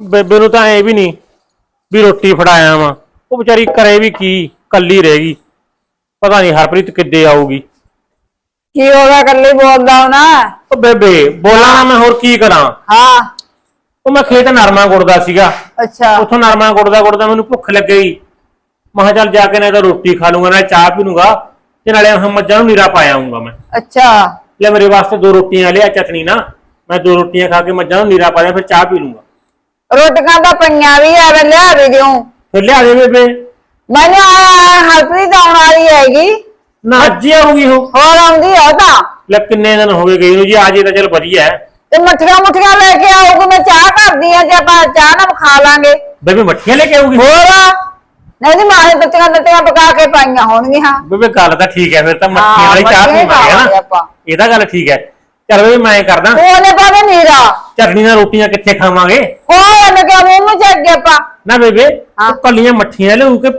ਬੇਬੇ ਨੂੰ ਤਾਂ ਐ ਵੀ ਨਹੀਂ ਵੀ ਰੋਟੀ ਫੜਾਇਆ ਵਾਂ। ਉਹ ਵਿਚਾਰੀ ਕਰੇ ਵੀ ਕੀ ਕੱਲੀ ਰਹਿ ਗਈ। ਪਤਾ ਨਹੀਂ ਹਰਪ੍ਰੀਤ ਕਿੱਦੇ ਆਊਗੀ। ਕੀ ਹੋਗਾ ਇਕੱਲੇ ਬੋਲਦਾ ਹੋਣਾ? ਉਹ ਬੇਬੇ ਬੋਲਾਂ ਨਾ ਮੈਂ ਹੋਰ ਕੀ ਕਰਾਂ? ਹਾਂ। ਉਹ ਮੈਂ ਖੇਤ ਨਰਮਾ ਗੁੜਦਾ ਸੀਗਾ। ਅੱਛਾ। ਉੱਥੋਂ ਨਰਮਾ ਗੁੜਦਾ ਗੁੜਦਾ ਮੈਨੂੰ ਭੁੱਖ ਲੱਗ। ਗਈ ਮੈਂ ਕਿਹਾ ਚੱਲ ਜਾ ਕੇ ਨਾ ਤਾਂ ਰੋਟੀ ਖਾ ਲੂੰਗਾ ਨਾਲੇ ਚਾਹ ਪੀ ਲੂੰਗਾ ਤੇ ਨਾਲੇ ਉਹ ਮੱਝਾਂ ਨੂੰ ਨੀਰਾ ਪਾਇਆ ਆਉਂਗਾ ਮੈਂ। ਅੱਛਾ। ਲੈ ਮੇਰੇ ਵਾਸਤੇ ਦੋ ਰੋਟੀਆਂ ਲਿਆ ਚਟਨੀ ਨਾ। ਮੈਂ ਦੋ ਰੋਟੀਆਂ ਖਾ ਕੇ ਮੱਝਾਂ ਨੂੰ ਨੀਰਾ ਪਾ ਦਿਆਂ ਫਿਰ ਚਾਹ ਪੀ ਲੂੰਗਾ। ਰੋਟੀਆਂ ਤਾਂ ਪਈਆਂ ਵੀ ਆ ਵੇ ਲਿਆ ਵੀ ਦਿਉ। ਫਿਰ ਲਿਆ ਦੇ ਬੇਬੇ। ਮੈਨੂੰ ਆਇਆ ਹਰਪ੍ਰੀਤ ਆਉਣ ਵਾਲੀ ਹੈਗੀ। ਨਾ ਅੱਜ ਹੀ ਆਊਗੀ ਉਹ। ਹੋਰ ਆਉਂਦੀ ਆ ਉਹ ਤਾਂ। ਲੈ ਕਿੰਨੇ ਦਿਨ ਹੋ ਗਏ ਗਈ ਨੂੰ ਜੀ ਆ ਜੇ ਤਾਂ ਚੱਲ ਵਧੀਆ ਹੈ। ਤੇ ਮੱਠੀਆਂ ਮੁੱਠੀਆਂ ਲੈ ਕੇ ਆਊਗੀ ਮੈਂ ਚਾਹ ਕਰਦੀ ਆ ਤੇ ਆਪਾਂ ਚਾਹ ਨਾਲ ਖਾ ਲਾਂਗੇ। ਬੇਬੇ ਮੱਠੀਆਂ ਲੈ ਕੇ ਆਊਗੀ? ਹੋਰ? ਨਹੀਂ ਦੀ ਮਾਂ ਨੇ ਬੱਚੀਆਂ ਬੱਚੀਆਂ ਪਕਾ ਕੇ ਪਾਈਆਂ ਹੋਣਗੀਆਂ। ਬੇਬੇ ਗੱਲ ਤਾਂ ਠੀਕ ਹੈ ਫਿਰ ਤਾਂ ਮੱਠੀਆਂ ਵਾਲੀ ਚਾਹ ਮੱਠੀਆਂ ਹੀ ਪੀਵਾਂਗੇ ਨਾ? ਆਪਾਂ। ਇਹ ਤਾਂ ਗੱਲ ਠੀਕ ਹੈ। ਚੱਲ ਬੇਬੇ ਮੈਂ ਕਰਦਾ। ਉਹਨੇ ਪਾਵੇ ਨੀਰਾ। ਚਟਨੀ ਨਾਲ ਰੋਟੀਆਂ ਕਿੱਥੇ ਖਾਵਾਂਗੇ? ਮੈਂ ਕਿਹਾ ਮੂੰਹ ਨੂੰ ਚੱਕ ਗਿਆ ਆਪਾਂ। ਨਾ ਬੇਬੇ ਹਾਂ। ਉਹ ਕੱਲੀਆਂ ਮੱਠੀਆਂ ਲਿਆਉ ਕੇ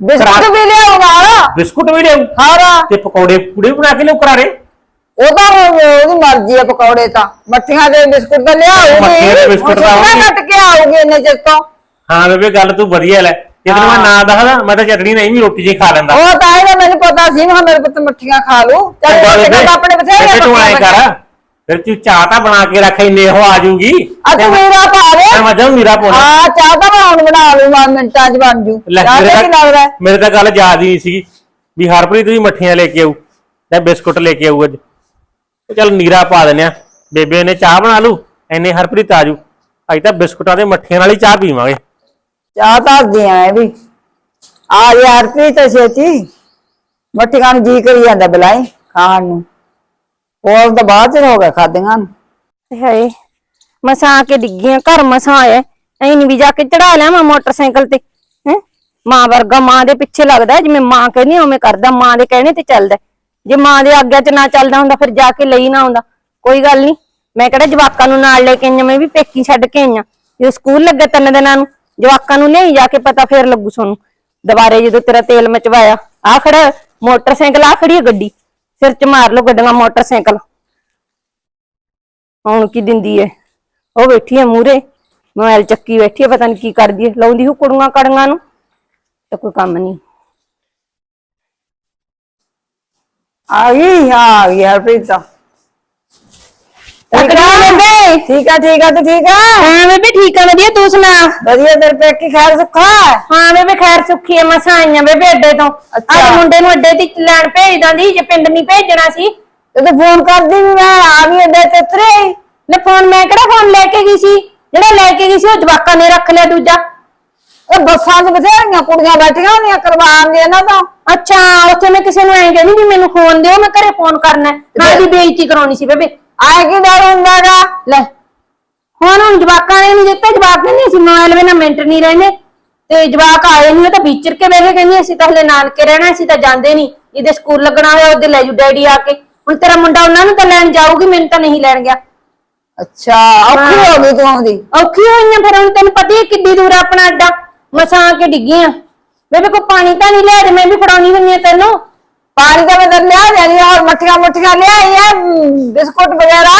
ਬਿਸਕੁਟ ਵੀ ਲਿਆਉ ਨਾਲ। ਬਿਸਕੁਟ ਵੀ ਲਿਆਉ ਹੋਰ ਤੇ ਪਕੌੜੇ ਪੂੜੇ ਬਣਾ ਕੇ ਲਿਆਉ ਕਰਾਰੇ? ਉਹ ਤਾਂ ਉਹਦੀ ਮਰਜ਼ੀ ਆ ਪਕੌੜੇ ਤਾਂ। ਮੱਠੀਆਂ ਦੇ ਬਿਸਕੁਟ ਤਾਂ ਲਿਆਉਗੀ ਮੱਠੀਆਂ ਦੇ ਬਿਸਕੁਟ ਤਾਂ ਆਉਣਗੇ। ਕੱਟ ਕੇ ਆਉਗੀ ਇੰਨੇ ਚਿਰ ਤੋਂ। ਹਾਂ ਬੇਬੇ ਗੱਲ ਤੂੰ ਵਧੀਆ ਲੈ। ਜੇ ਤੈਨੂੰ ਮੈਂ ਨਾ ਦੱਸਦਾ ਮੈਂ ਤਾਂ ਚਟਨੀ ਨਹੀਂ ਵੀ ਰੋਟੀ ਜੀ ਖਾ ਲੈਂਦਾ। ਉਹ ਤਾਂ ਇਹਦਾ ਮੈਨੂੰ ਪਤਾ ਸੀ ਮੈਂ ਕਿਹਾ ਮੇਰੇ ਪੁੱਤ ਮੱਠੀਆਂ ਖਾ ਲੂ ਚੱਲ ਰੋਟੀ ਤਾਂ ਆਪਣੇ ਬਥੇਰੇ ਤੂੰ ਐਂ ਕਰ। ਫਿਰ ਤੂੰ ਚਾਹ ਤਾਂ ਬਣਾ ਕੇ ਰੱਖ ਇੰਨੇ ਉਹ ਆ ਅੱਜ ਮੇਰਾ ਪਾ ਮੈਂ ਦੇ ਨੂੰ ਨੀਰਾ ਪਾਉਣਾ ਹਾਂ ਚਾਹ ਤਾਂ ਹੁਣ ਬਣਾ ਲੂ ਮੈਂ ਮਿੰਟਾਂ 'ਚ ਬਣ ਜੂ। ਲੈ ਚਾਹ ਮੇਰੇ ਤੇ ਕੀ ਲੱਗਦਾ? ਤਾਂ ਹੈ? ਮੇਰੇ ਤਾਂ ਗੱਲ ਯਾਦ ਹੀ ਨਹੀਂ ਸੀਗੀ ਵੀ ਹਰਪ੍ਰੀਤ ਵੀ ਮੱਠੀਆਂ ਲੈ ਕੇ ਆਊ ਤੇ ਬਿਸਕੁਟ ਲੈ ਕੇ ਆਊ ਅੱਜ। ਤੇ ਚੱਲ ਨੀਰਾ ਪਾ ਦਿੰਨੇ ਆ ਬੇਬੇ ਨੇ ਚਾਹ ਬਣਾ ਲੂ ਐਨੇ ਹਰਪ੍ਰੀਤ ਆ ਜੂ ਅੱਜ ਤਾਂ ਬਿਸਕੁਟਾਂ ਤੇ ਮੱਠੀਆਂ ਨਾਲ ਹੀ ਚਾਹ ਪੀਵਾਂਗੇ। ਚਾਹ ਤਾਂ ਦਿਆਂ ਇਹ ਵੀ। ਆ ਯਾਰ ਪ੍ਰੀਤ ਛੇਤੀ। ਮੱਠੀਆਂ ਨੂੰ ਜੀ ਕਰੀ ਜਾਂਦਾ ਬਲਾਈ ਖਾਣ ਨੂੰ। ਹੋਰ ਤਾਂ ਬਾਅਦ ਚ ਹੋ ਗਿਆ ਖਾਦੀਆਂ ਨੂੰ। ਹਾਏ, ਮਸਾਂ ਆ ਕੇ ਡਿੱਗੀਆਂ, ਘਰ ਮਸਾਂ ਆਇਆ ਐ ਨਹੀਂ ਵੀ ਜਾ ਕੇ ਚੜਾ ਲਿਆ ਮੋਟਰਸਾਈਕਲ ਤੇ, ਹੈ? ਮਾਂ ਵਰਗਾ ਮਾਂ ਦੇ ਪਿੱਛੇ ਲੱਗਦਾ, ਜਿਵੇਂ ਮਾਂ ਕਹਿੰਦੀ ਉਵੇਂ ਕਰਦਾ, ਮਾਂ ਦੇ ਕਹਿਣੇ ਤੇ ਚੱਲਦਾ। ਜੇ ਮਾਂ ਦੇ ਆਗਿਆ ਚ ਨਾ ਚੱਲਦਾ ਹੁੰਦਾ, ਫਿਰ ਜਾ ਕੇ ਲਈ ਨਾ ਆਉਂਦਾ। ਕੋਈ ਗੱਲ ਨਹੀਂ ਮੈਂ ਕਿਹੜਾ ਜਵਾਕਾਂ ਨੂੰ ਨਾਲ ਲੈ ਕੇ ਆਈਆਂ, ਮੈਂ ਵੀ ਪੇਕੀ ਛੱਡ ਕੇ ਆਈਆਂ। ਜੇ ਸਕੂਲ ਲੱਗੇ ਤਿੰਨ ਦਿਨਾਂ ਨੂੰ, ਜਵਾਕਾਂ ਨੂੰ ਲਿਆਈ ਜਾ ਕੇ ਪਤਾ ਫੇਰ ਲੱਗੂ ਸਾਨੂੰ। ਦੁਬਾਰੇ ਜਦੋਂ ਤੇਰਾ ਤੇਲ ਮਚਵਾਇਆ ਆ ਖੜਾ, ਮੋਟਰਸਾਈਕਲ ਆ ਖੜੀ ਹੈ ਗੱਡੀ। ਸਿਰ ਚ ਮਾਰ ਲਓ ਗੱਡੀਆਂ, ਮੋਟਰਸਾਈਕਲ। ਹੁਣ ਕੀ ਦਿੰਦੀ ਐ ਉਹ ਬੈਠੀ ਐ ਮੂਰੇ ਮੋਬਾਈਲ ਚੱਕੀ ਬੈਠੀ ਐ ਪਤਾ ਨਹੀਂ ਕੀ ਕਰਦੀ ਐ ਲਾਉਂਦੀ ਹੋ ਕੁੜੀਆਂ ਕੜੀਆਂ ਨੂੰ? ਤੇ ਕੋਈ ਕੰਮ ਨਹੀਂ ਆ ਗਈ ਆ ਗਈ ਯਾਰ ਤਾਂ। ਬੇਬੇ। ਠੀਕ ਆ ਠੀਕ ਆ ਤੂੰ ਠੀਕ ਆ? ਹਾਂ ਬੇਬੇ ਠੀਕ ਆ ਵਧੀਆ ਤੂੰ ਸੁਣਾ? ਵਧੀਆ ਤੇਰੇ ਪੇਕੀ ਖੈਰ ਸੁੱਖਾ? ਹਾਂ ਬੇਬੇ ਖੈਰ ਸੁੱਖੀ ਐ ਮਸਾਂ ਆਈਆਂ ਬੇਬੇ ਅੱਡੇ ਤੋਂ। ਅੱਜ ਮੁੰਡੇ ਨੂੰ ਅੱਡੇ ਤੇ ਲੈਣ ਭੇਜ ਦਾਂਦੀ ਜੇ ਪਿੰਡ ਨਹੀਂ ਭੇਜਣਾ ਸੀ। ਤੇ ਫੋਨ ਕਰਦੀ ਵੀ ਮੈਂ ਆ ਗਈ ਅੱਡੇ ਤੇ ਉਤਰੇ ਲੈ ਫੋਨ ਮੈਂ ਕਿਹੜਾ ਫੋਨ ਲੈ ਕੇ ਗਈ ਸੀ? ਜਿਹੜਾ ਲੈ ਕੇ ਗਈ ਸੀ ਉਹ ਜਵਾਕਾਂ ਨੇ ਰੱਖ ਲਿਆ ਦੂਜਾ। ਇਹ ਬੱਸਾਂ 'ਚ ਬਥੇਰੀਆਂ ਕੁੜੀਆਂ ਬੈਠੀਆਂ ਹੁੰਦੀਆਂ ਕਰਵਾਉਣ ਦੀਆਂ ਨਾ ਤਾਂ। ਅੱਛਾ ਉੱਥੇ ਮੈਂ ਕਿਸੇ ਨੂੰ ਐਂ ਕਹਿੰਦੀ ਵੀ ਮੈਨੂੰ ਫੋਨ ਦਿਓ ਮੈਂ ਘਰੇ ਫੋਨ ਕਰਨਾ ਹੈ। ਨਾਲ ਦੀ ਬੇਇੱਜ਼ਤੀ ਕਰਾਉਣੀ ਸੀ ਬੇਬੇ। ਆਏ ਕੀ ਡਰ ਹੁੰਦਾਗਾ ਲੈ ਹੁਣ ਹੁਣ ਜਵਾਕਾਂ ਨੇ ਨਹੀਂ ਦਿੱਤੇ ਜਵਾਕ ਕਹਿੰਦੇ ਅਸੀਂ ਮੋਬਾਈਲ ਬਿਨਾ ਮਿੰਟ ਨਹੀਂ ਰਹਿੰਦੇ। ਤੇ ਜਵਾਕ ਆਏ ਨਹੀਂ ਉਹ ਤਾਂ ਵਿਚਰ ਕੇ ਬੈਠੇ ਕਹਿੰਦੀ ਅਸੀਂ ਤਾਂ ਹਲੇ ਨਾਨਕੇ ਰਹਿਣਾ ਅਸੀਂ ਤਾਂ ਜਾਂਦੇ ਨਹੀਂ। ਇਹਦੇ ਸਕੂਲ ਲੱਗਣਾ ਹੋਇਆ ਉਹਦੇ ਲੈ ਜੂ ਡੈਡੀ ਆ ਕੇ। ਹੁਣ ਤੇਰਾ ਮੁੰਡਾ ਉਹਨਾਂ ਨੂੰ ਤਾਂ ਲੈਣ ਜਾਊਗੀ ਮੈਨੂੰ ਤਾਂ ਨਹੀਂ ਲੈਣ ਗਿਆ। ਅੱਛਾ ਔਖੀ ਹੋ। ਗਈ ਤੂੰ ਆਉਂਦੀ। ਔਖੀ ਹੋਈਆਂ ਫਿਰ ਹੁਣ ਤੈਨੂੰ ਪਤਾ ਹੀ ਹੈ ਕਿੱਡੀ ਦੂਰ ਆ ਆਪਣਾ ਅੱਡਾ। ਮਸਾਂ ਆ ਕੇ ਡਿੱਗੀਆਂ। ਬੇਬੇ ਕੋ ਪਾਣੀ ਤਾਂ ਨਹੀਂ ਲਿਆ ਦੇ ਮੈਂ ਵੀ ਫੜਾਉਣੀ ਹੁੰਦੀ ਆ ਤੈਨੂੰ। ਪਾਣੀ ਤਾਂ ਮੈਂ ਤੈਨੂੰ ਲਿਆ ਦੇਣੀ ਔਰ ਮੱਠੀਆਂ ਮੁੱਠੀਆਂ ਲਿਆਈ ਆ ਬਿਸਕੁਟ ਵਗੈਰਾ।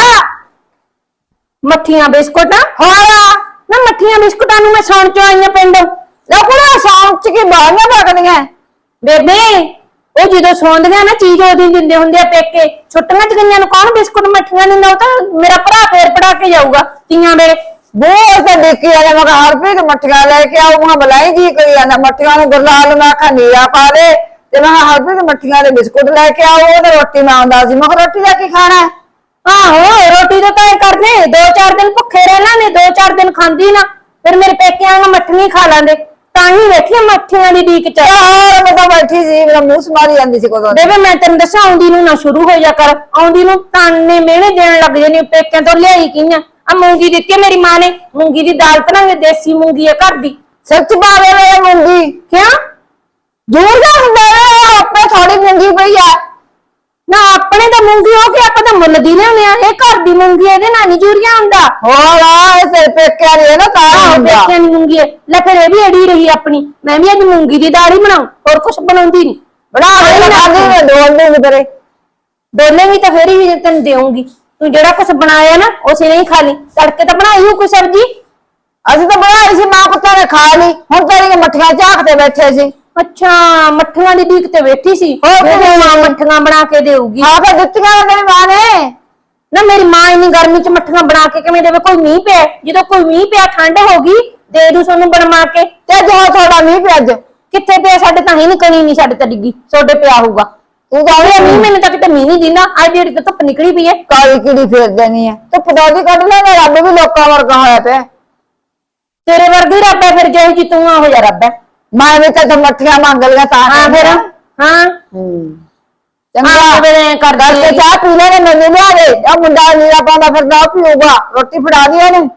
ਮੱਠੀਆਂ ਬਿਸਕੁਟਾਂ? ਹੋਰ? ਨਾ ਮੱਠੀਆਂ ਬਿਸਕੁਟਾਂ ਨੂੰ ਮੈਂ ਸੌਣ ਚ ਆਈਆਂ ਪਿੰਡ। ਲੋਕੜਾ ਸੌਂਚ ਚ ਕੀ ਬਾਹੀਆਂ ਪਕੜੀਆਂ ਬੇਬੇ ਉਹ ਜਦੋਂ ਸੌਂਦੀਆਂ ਨਾ ਚੀਜ਼ ਉਹਦੀ ਦਿੰਦੇ ਹੁੰਦੇ ਆ ਪੇਕੇ। ਛੁੱਟੀਆਂ ਚ ਗਈਆਂ ਨੂੰ ਕੌਣ ਬਿਸਕੁਟ ਮੱਠੀਆਂ ਉਹ ਤਾਂ ਮੇਰਾ ਭਰਾ ਫੇਰ ਪੜਾ ਕੇ ਜਾਊਗਾ ਤੀਆਂ ਤੇ ਦੇਖੀ ਆ ਮੈਂ ਮੱਠੀਆਂ ਲੈ ਕੇ ਆਉਂ ਮੈਂ ਬਲਾਈ ਜੀ ਕਰੀ ਜਾਂਦਾ ਮੱਠੀਆਂ ਨੂੰ ਗੁਰਲਾਲ ਆਖਾ ਨੀਰਾ ਪਾ ਦੇ। ਤੇ ਮੈਂ ਕਿਹਾ ਹਰਪ੍ਰੀਤ ਮੱਠੀਆਂ ਦੇ ਬਿਸਕੁਟ ਲੈ ਕੇ ਆਓ ਉਹ ਤੇ ਰੋਟੀ ਮੈਂ ਆਉਂਦਾ ਸੀ। ਮੈਂ ਕਿਹਾ ਰੋਟੀ ਦਾ ਕੀ ਖਾਣਾ ਹੈ? ਆਹੋ ਰੋਟੀ ਤਾਂ ਤੈਅ ਕਰਦੇ ਦੋ ਚਾਰ ਦਿਨ ਭੁੱਖੇ ਰਹਿਣਾ ਨੇ ਦੋ ਚਾਰ ਦਿਨ ਖਾਂਦੀ ਨਾ। ਫਿਰ ਮੇਰੇ ਪੇਕਿਆਂ ਨੂੰ ਮੱਠੀਆਂ ਖਾ ਲਾਂਦੇ ਤਾਂ ਹੀ ਬੈਠੀ ਮੱਠੀਆਂ ਦੀ ਡੀਕ ਚ। ਹੋਰ ਮੈਂ ਤਾਂ ਬੈਠੀ ਸੀ ਮੇਰਾ ਮੂੰਹ ਸਮਾਰੀ ਜਾਂਦੀ ਸੀ ਕੋਦੋਂ ਬੇਬੇ ਮੈਂ ਤੈਨੂੰ ਦੱਸਾਂ ਆਉਂਦੀ ਨੂੰ ਨਾ ਸ਼ੁਰੂ ਹੋ ਜਾ ਕਰ। ਆਉਂਦੀ ਨੂੰ ਤਾਨੇ ਮਿਹਣੇ ਦੇਣ ਲੱਗ ਜਾਨੀ ਪੇਕਿਆਂ ਤੋਂ ਲਿਆਈ ਕਿੰਨਾ ਆ ਮੂੰਗੀ ਦਿੱਤੀ ਆ ਮੇਰੀ ਮਾਂ ਨੇ। ਮੂੰਗੀ ਦੀ ਦਾਲ ਬਣਾਈ ਦੇਸੀ ਮੂੰਗੀ ਹੈ ਘਰ ਦੀ। ਸੱਚ ਬਾਵੇ ਮੇਰੇ ਮੁੰਗੀ? ਕਿਉਂ? ਦੂਰ ਦਾ ਹੁੰਦਾ ਵੇ ਆਪੇ ਥੋੜੀ ਮੁੰਗੀ ਪਈ ਆ। ਨਾ ਆਪਣੇ ਤਾਂ ਮੂੰਗੀ ਹੋ ਕੇ ਆਪਾਂ ਤਾਂ ਮੁੱਲ ਦੀ ਲਿਆਉਂਦੇ ਆ। ਇਹ ਘਰ ਦੀ ਮੂੰਗੀ ਇਹਦੇ ਨਾਲ ਨੀ ਜੂਰੀਆ ਹੁੰਦਾ। ਹੋਰ ਆ ਇਹ ਸਿਰ ਪੇਕਿਆਂ ਦੀ ਹੈ ਨਾ ਤਾਂ ਆਹੋ ਹੁੰਦਾ ਪੇਕਿਆਂ ਦੀ ਮੂੰਗੀ ਹੈ ਲੈ ਫਿਰ ਇਹ ਵੀ ਅੜੀ ਰਹੀ ਆਪਣੀ। ਮੈਂ ਵੀ ਅੱਜ ਮੂੰਗੀ ਦੀ ਹੀ ਬਣਾਉ ਹੋਰ ਕੁਝ ਬਣਾਉਂਦੀ ਨਹੀਂ ਬਣਾ ਕੇ ਖਾਂਦੀ ਮੈਂ ਡੋਲ ਦੇ ਤੇਰੇ। ਦੋਨੇ ਵੀ ਤਾਂ ਫੇਰ ਹੀ ਤੈਨੂੰ ਦੇਵਾਂਗੀ ਤੂੰ ਜਿਹੜਾ ਕੁਝ ਬਣਾਇਆ ਨਾ ਉਸੇ ਨਹੀਂ ਖਾ ਲਈ। ਤੜਕੇ ਤਾਂ ਬਣਾਈ ਹੋ ਕੋਈ ਸਬਜ਼ੀ? ਅਸੀਂ ਤਾਂ ਬਣਾਈ ਸੀ ਮਾਂ ਪੁੱਤਾਂ ਨੇ ਖਾ ਲਈ। ਹੁਣ ਤੇਰੀਆਂ ਮੱਠੀਆਂ ਝਾਕਦੇ ਬੈਠੇ ਸੀ। ਅੱਛਾ ਮੱਠੀਆਂ ਦੀ ਢੀਕ ਤੇ ਬੈਠੀ ਸੀ। ਹੋਰ ਕੀ ਮੇਰੀ ਮਾਂ ਮੱਠੀਆਂ ਬਣਾ ਕੇ ਦੇਊਗੀ। ਖਾ ਕੇ ਦਿੱਤੀਆਂ ਨੇ ਤੇਰੀ ਮਾਂ ਨੇ? ਨਾ ਮੇਰੀ ਮਾਂ ਇੰਨੀ ਗਰਮੀ ਚ ਮੱਠੀਆਂ ਬਣਾ ਕੇ ਕਿਵੇਂ ਦੇਵੇ? ਕੋਈ ਮੀਂਹ ਪਿਆ? ਜਦੋਂ ਕੋਈ ਮੀਂਹ ਪਿਆ ਠੰਡ ਹੋ ਗਈ ਦੇ ਦੂ ਸਾਨੂੰ ਬਣਵਾ ਕੇ। ਤੇ ਜੋ ਥੋੜਾ ਮੀਂਹ ਪਿਆ ਅੱਜ? ਕਿੱਥੇ ਪਿਆ? ਸਾਡੇ ਤਾਂ ਹੀ ਨਿਕਣੀ ਨਹੀਂ ਸਾਡੇ ਤਾਂ ਡਿੱਗੀ। ਛੋਡੇ ਪਿਆ ਹੋਊਗਾ। ਤੂੰ ਤਾਂ ਇਹ ਮੀਂਹ ਮੈਨੂੰ ਤਾਂ ਕਿਤੇ ਮੀਂਹ ਨਹੀਂ ਦਿੰਦਾ। ਅੱਜ ਜਿਹੜੀ ਤਾਂ ਧੁੱਪ ਨਿਕਲੀ ਪਈ ਹੈ। ਕਾਲੀ ਕੀੜੀ ਫੇਰ ਦੇਣੀ ਹੈ ਤੇ ਪਦੌਦੀ ਕੱਢ ਲੈਣਾ ਰੱਬ ਵੀ ਲੋਕਾਂ ਵਰਗਾ ਹੋਇਆ ਪਿਆ। ਤੇਰੇ ਵਰਗੀ ਰੱਬ ਹੈ ਫਿਰ ਜਿਹੋ ਜੀ ਤੂੰ ਆ ਹੋ ਜਾ ਰੱਬ ਹੈ। ਮੈਂ ਵੀ ਤਾਂ ਮੱਠੀਆਂ ਮੰਗ ਲਿਆ ਤਾਂ ਹਾਂ ਫਿਰ ਹਾਂ। ਹੂੰ। ਹਾਂ, ਚੰਗਾ। ਫਿਰ ਐਂ ਕਰਦੀ ਕਰਕੇ ਹੈਗੀ। ਚਾਹ ਪੀ ਲੈਣੇ ਮੈਨੂੰ ਲਿਆ ਦੇ। ਆ ਮੁੰਡਾ ਨੀਰਾ ਪਾਉਂਦਾ ਫਿਰਦਾ ਉਹ ਪੀਊਗਾ ਰੋਟੀ ਫੜਾ ਦੀ ਇਹਨੂੰ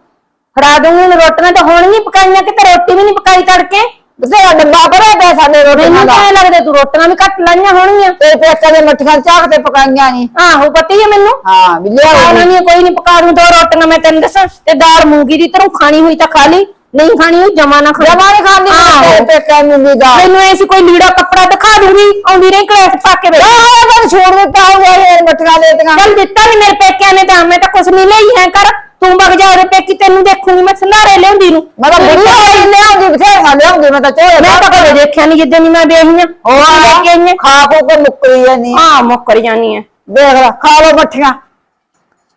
ਫੜਾ ਦੂੰਗੀ ਹੁਣ ਰੋਟੀਆਂ ਤਾਂ ਹੁਣ ਨਹੀਂ ਪਕਾਈਆਂ ਕਿ ਤੇ ਰੋਟੀ ਵੀ ਨਹੀਂ ਪਕਾਈ ਤੜਕੇ। ਬਥੇਰਾ ਡੱਬਾ ਭਰਿਆ ਪਿਆ ਸਾਡੇ ਰੋਟੀਆਂ ਮੈਨੂੰ ਦਾ। ਤਾਂ ਐਂ ਲੱਗਦਾ ਤੂੰ ਰੋਟੀਆਂ ਵੀ ਘੱਟ ਲਾਈਆਂ ਹੋਣਗੀਆਂ। ਤੇ ਦੇ ਮੱਠੀਆਂ ਚਾਹ ਤੇ ਪਕਾਈਆਂ ਨਹੀਂ ਆਹੋ ਪਤੀ ਹੈ ਮੈਨੂੰ। ਹਾਂ ਵੀ ਲਿਆ ਕੋਈ ਨਹੀਂ ਪਕਾ ਦੂੰ ਦੋ ਰੋਟੀਆਂ ਮੈਂ ਤੈਨੂੰ ਦੱਸਾਂ। ਤੇ ਦਾਲ ਮੂੰਗੀ ਦੀ ਤਰ੍ਹਾਂ ਖਾਣੀ ਹੋਈ ਤਾਂ ਖਾ ਲਈ। ਨਹੀਂ ਖਾਣੀ ਹੋਈ ਜਮਾ ਨਾ ਖਾ ਜਮਾ ਨਹੀਂ ਖਾਂਦੀ ਆਹੋ। ਤੇ ਪੇਕੇ ਨੂੰ ਵੀ ਦਾ। ਮੈਨੂੰ ਐਸੀ ਕੋਈ ਲੀੜਾ ਕੱਪੜਾ ਦਿਖਾ ਦੂੰਗੀ ਆਉਂਦੀ ਰਹੀ ਕਲਾਸ ਪਾ ਕੇ ਵੇਖ ਆਹ ਮੈਂ ਛੋੜ ਦਿੱਤਾ ਹੋ ਗਿਆ ਇਹ ਮੱਠੀਆਂ ਦੇਤੀਆਂ ਚੱਲ ਦਿੱਤਾ ਨਹੀਂ ਮੇਰੇ ਪੇਕਿਆਂ ਨੇ ਤਾਂ ਮੈਂ ਤਾਂ ਕੁਛ ਨਹੀਂ ਲਈ ਹੈ ਕਰ। ਤੂੰ ਵਗ ਜਾ ਉਹਦੇ ਪੇਕੀ ਤੈਨੂੰ ਦੇਖੂੰਗੀ ਮੈਂ ਸੰਧਾਰੇ ਲਿਆਉਂਦੀ ਨੂੰ। ਮੈਂ ਤਾਂ ਬੁੜੀ ਹੋਈ ਲਿਆਉਂਦੀ ਬਥੇਰਾ ਲਿਆਉਂਦੀ ਮੈਂ ਤਾਂ ਚੋਏ ਮੈਂ ਤਾਂ ਕਦੇ ਦੇਖਿਆ ਨਹੀਂ ਜਿੱਦਾਂ ਦੀ ਮੈਂ ਵੇਖੀ ਆ। ਲੈ ਕੇ ਆਈ ਖਾ ਖੋ ਕੇ ਮੁੱਕਰੀ ਜਾਨੀ। ਆ। ਹਾਂ ਮੁੱਕਰ ਜਾਨੀ ਹੈ ਦੇਖ ਲੈ ਖਾ ਲੋ ਮੱਠੀਆਂ।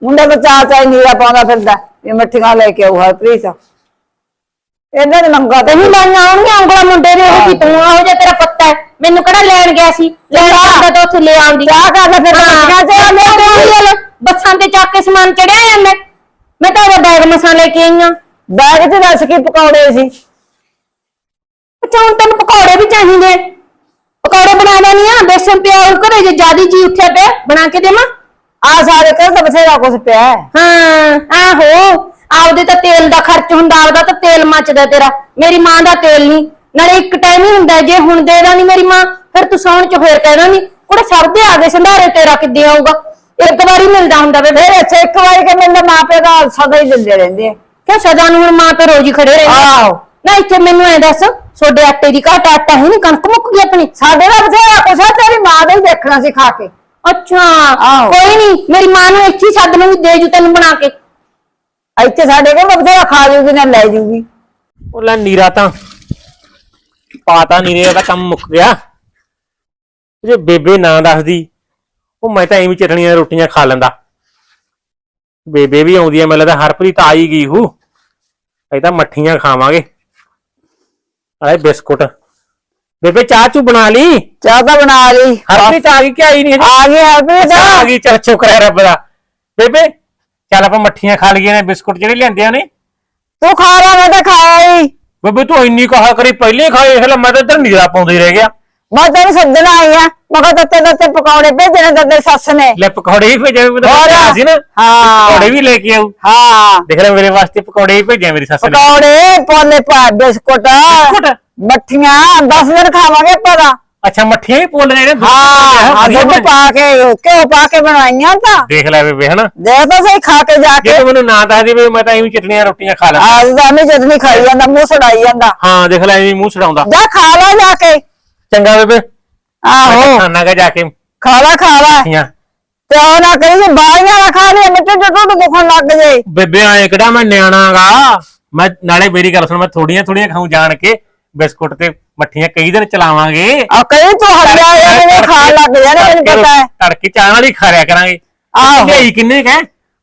ਮੁੰਡੇ ਦਾ ਚਾਹ ਚਾਹ ਨੀਰਾ ਪਾਉਂਦਾ ਫਿਰਦਾ ਇਹ ਮੱਠੀਆਂ ਲੈ ਕੇ ਆਉ ਹਰਪ੍ਰੀਤ। ਇਹਨਾਂ ਨੇ ਮੰਗਾ ਤੇ ਤੈਨੂੰ ਲਾਈਆਂ ਆਉਣਗੀਆਂ ਉਂਗਲਾ ਮੁੰਡੇ ਦੇ ਉਹ ਵੀ ਤੂੰ ਆਹੋ ਜਿਹਾ ਤੇਰਾ ਪੱਤਾ ਹੈ ਮੈਨੂੰ ਕਿਹੜਾ ਲੈਣ ਗਿਆ ਸੀ? ਲੈਣ ਆਉਂਦਾ ਤਾਂ ਉੱਥੇ ਲੈ ਆਉਂਦੀ। ਚਾਹ ਕਰਦਾ ਫਿਰ ਚ ਹਾਂ, ਮੈਂ ਤੇ ਬੱਸਾਂ ਤੇ ਚੱਕ ਕੇ ਸਮਾਨ ਚੜਿਆ ਜਾਂਦਾ ਮੈਂ। ਤਾਂ ਉਹਦਾ ਬੈਗ ਮਸਾਂ ਲੈ ਕੇ ਆਈ ਆਂ। ਬੈਗ ਚ ਦੱਸ ਕੀ ਪਕੌੜੇ ਸੀ? ਹੁਣ ਤੈਨੂੰ ਪਕੌੜੇ ਵੀ ਚਾਹੀਦੇ। ਪਕੌੜੇ ਬਣਾ ਦੇਣੀ ਆ ਬੇਸਨ ਪਿਆ ਉਹ ਘਰੇ ਜੇ ਜਿਆਦੀ ਜੀ ਉੱਠਿਆ ਪਿਆ ਬਣਾ ਕੇ ਦੇਵਾਂ? ਆ ਸਾਰੇ ਕਰ ਤਾਂ ਬਥੇਰਾ ਕੁਛ ਪਿਆ ਹੈ। ਆਹੋ। ਆਪਦੇ ਤਾਂ ਤੇਲ ਦਾ ਖਰਚ ਹੁੰਦਾ ਆਪਦਾ ਤਾਂ ਮੱਚਦਾ ਤੇਰਾ। ਮੇਰੀ ਮਾਂ ਦਾ ਤੇਲ ਨਹੀਂ। ਨਾਲੇ ਇੱਕ ਟਾਈਮ ਹੀ ਹੁੰਦਾ ਜੇ ਹੁਣ ਦੇ ਦਾਂ ਨੀ ਮੇਰੀ ਮਾਂ ਫਿਰ ਤੂੰ ਸੌਣ ਚ ਫੇਰ ਕਹਿਣਾ ਨਹੀਂ ਕੁੜੇ ਦੇ ਆ ਗਏ ਸੰਧਾਰੇ ਤੇਰਾ ਕਿੱਦੇ ਆਊਗਾ? ਇੱਕ ਵਾਰੀ ਮਿਲਦਾ ਹੁੰਦਾ ਵੇ ਫਿਰ ਇੱਥੇ ਇੱਕ ਵਾਰੀ ਕਿ ਮੇਰੇ ਮਾਪੇ ਦਾ ਸਦਾ ਹੀ ਦਿੰਦੇ ਰਹਿੰਦੇ ਆ। ਕਿ ਸਦਾ ਨੂੰ ਹੁਣ ਮਾਂ ਤੇ ਰੋਜ਼ ਹੀ ਖੜੇ ਰਹਿੰਦੇ ਆਹੋ। ਨਾ ਇੱਥੇ ਮੈਨੂੰ ਐ ਦੱਸ ਛੋਡੇ ਆਟੇ ਦੀ ਘਾਟ ਆਟਾ ਹੈ ਨਹੀਂ ਕਣਕ ਮੁੱਕ ਗਈ ਆਪਣੀ? ਸਾਡੇ ਦਾ ਬਥੇਰਾ ਕੁਛ ਆ ਤੇਰੀ ਮਾਂ ਦਾ ਹੀ ਦੇਖਣਾ ਸੀ ਖਾ ਕੇ। ਅੱਛਾ। ਕੋਈ ਨਹੀਂ ਮੇਰੀ ਮਾਂ ਨੂੰ ਇੱਥੇ ਸੱਦ ਲੂੰਗੀ ਦੇ ਜੂ ਤੈਨੂੰ ਬਣਾ ਕੇ। ਇੱਥੇ ਸਾਡੇ ਕੋਲ ਬਥੇਰਾ ਖਾ ਜੂਗੀ ਨਾ ਲੈ ਜੂਗੀ। ਉਹ ਲੈ ਨੀਰਾ ਤਾਂ। ਪਾਤਾ ਨੀਰੇ ਦਾ ਕੰਮ ਮੁੱਕ ਗਿਆ। ਜੇ ਬੇਬੇ ਨਾ ਦੱਸਦੀ ਉਹ ਮੈਂ ਤਾਂ ਐਵੇਂ ਚਟਣੀਆਂ ਰੋਟੀਆਂ ਖਾ ਲੈਂਦਾ। ਬੇਬੇ ਵੀ ਆਉਂਦੀ ਐ ਮੈਨੂੰ ਲੱਗਦਾ ਹਰਪ੍ਰੀਤ ਆ ਹੀ ਗਈ ਹੂ। ਅਸੀਂ ਤਾਂ ਮੱਠੀਆਂ ਖਾਵਾਂਗੇ। ਆਏ ਬਿਸਕੁਟ। ਬੇਬੇ ਚਾਹ ਚੂ ਬਣਾ ਲਈ? ਚਾਹ ਤਾਂ ਬਣਾ ਲਈ। ਹਰਪ੍ਰੀਤ ਆ ਗਈ ਕਿ ਆਈ ਨਹੀਂ ਆ ਗਈ ਹਰਪ੍ਰੀਤ। ਆ ਗਈ। ਚੱਲ ਸ਼ੁਕਰ ਹੈ ਰੱਬ ਦਾ। ਬੇਬੇ ਚੱਲ ਆਪਾਂ ਮੱਠੀਆਂ ਖਾ ਲਈਏ ਨੇ ਬਿਸਕੁਟ ਜਿਹੜੇ ਲਿਆਂਦੇ ਆ ਨੇ ਤੂੰ ਖਾ ਰਿਹਾ ਮੈਂ ਤਾਂ ਖਾਇਆ ਹੀ। ਬੇਬੇ ਤੂੰ ਇੰਨੀ ਕਹਾ ਕਰੀ ਪਹਿਲੇ ਖਾਏ ਇਹ ਲੈ ਮੈਂ ਤਾਂ ਇੱਧਰ ਨੀਰਾ ਪਾਉਂਦਾ ਰਹਿ ਗਿਆ। ਮੈਂ ਤੈਨੂੰ ਸੱਦਣ ਆਈ ਆ ਮੈਂ ਕਿਹਾ ਤੱਤੇ ਤੱਤੇ ਪਕੌੜੇ ਭੇਜਣੇ ਤੱਤੇ ਸੱਸ ਨੇ। ਲੈ ਪਕੌੜੇ ਹੀ ਭੇਜੇ ਮੈਂ ਤਾਂ ਹੋਰ? ਕਿਹਾ ਸੀ ਨਾ। ਹਾਂ। ਪਕੌੜੇ ਵੀ ਲੈ ਕੇ ਆਉ ਹਾਂ। ਦੇਖ ਲੈ ਮੇਰੇ ਵਾਸਤੇ ਪਕੌੜੇ ਹੀ ਭੇਜੇ ਮੇਰੀ ਸੱਸ ਨੇ। ਪਕੌੜੇ ਪੋਲੇ ਪਾ ਬਿਸਕੁਟ ਬਿਸਕੁਟ? ਮੱਠੀਆਂ 10 ਦਿਨ ਖਾਵਾਂਗੇ ਪਤਾ ਅੱਛਾ ਮੱਠੀਆਂ ਵੀ ਪੋਲ ਰਹੇ ਨੇ ਦੁੱਧ ਹਾਂ ਪਾ ਕੇ, ਦੁੱਧ ਵਧੀਆ ਪਾ ਕੇ ਘਿਓ ਪਾ ਕੇ ਬਣਾਈਆਂ ਤਾਂ। ਦੇਖ ਲੈ ਬੇਬੇ ਹਨਾ। ਦੇਖ ਤਾਂ ਸਹੀ ਖਾ ਕੇ ਜਾ ਜੇ ਕੇ ਤੂੰ ਮੈਨੂੰ ਨਾ ਦੱਸ ਦੇ ਵੀ ਮੈਂ ਤਾਂ ਐਵੇਂ ਚਟਣੀਆਂ ਰੋਟੀਆਂ ਖਾ ਲਾਂ ਆਜ ਦਾ ਮੈਂ ਜਦ ਨਹੀਂ ਖਾਈ ਜਾਂਦਾ ਮੂੰਹ ਸੜਾਈ ਜਾਂਦਾ। ਹਾਂ ਦੇਖ ਲੈ ਐਵੇਂ ਮੂੰਹ ਛਡਾਉਂਦਾ ਜਾ ਖਾ ਲੈ ਜਾ ਕੇ। ਚੰਗਾ ਬੇਬੇ। ਆਹੋ। ਖਾਣਾ ਕਾ ਜਾ ਕੇ। ਖਾ ਲੈ ਖਾ ਲੈ। ਮੱਠੀਆਂ। ਤੇ ਉਹ ਨਾ ਕਰੀ ਜੇ ਬਾਲੀਆਂ ਨਾ ਖਾ ਲਈ ਮਿੱਟੇ ਤੇ ਟੁੱਟ ਦੁਖਣ ਲੱਗ ਜੇ। ਬੇਬੇ ਆਏ ਕਿਹੜਾ ਮੈਂ ਨਿਆਣਾਗਾ ਮੈਂ ਨਾਲੇ ਮੇਰੀ ਗੱਲ ਸੁਣ ਮੈਂ ਥੋੜੀਆਂ ਥੋੜੀਆਂ ਖਾਉਂ ਜਾਣ ਕੇ ਬਿਸਕੁਟ ਤੇ ਮੱਠੀਆਂ ਕਈ ਦਿਨ ਚਲਾਵਾਂਗੇ। ਆ ਕਈ ਤੂੰ ਹੱਲਿਆ ਜਾਂ ਖਾਣ ਲੱਗ ਜਾਣਾ ਮੈਨੂੰ ਪਤਾ ਹੈ। ਤੜਕੇ ਚਾਹ ਨਾਲ ਹੀ ਖਾ ਰਿਆ ਕਰਾਂਗੇ। ਆਹੋ। ਲਿਆਈ ਕਿੰਨੇ ਕਹੇ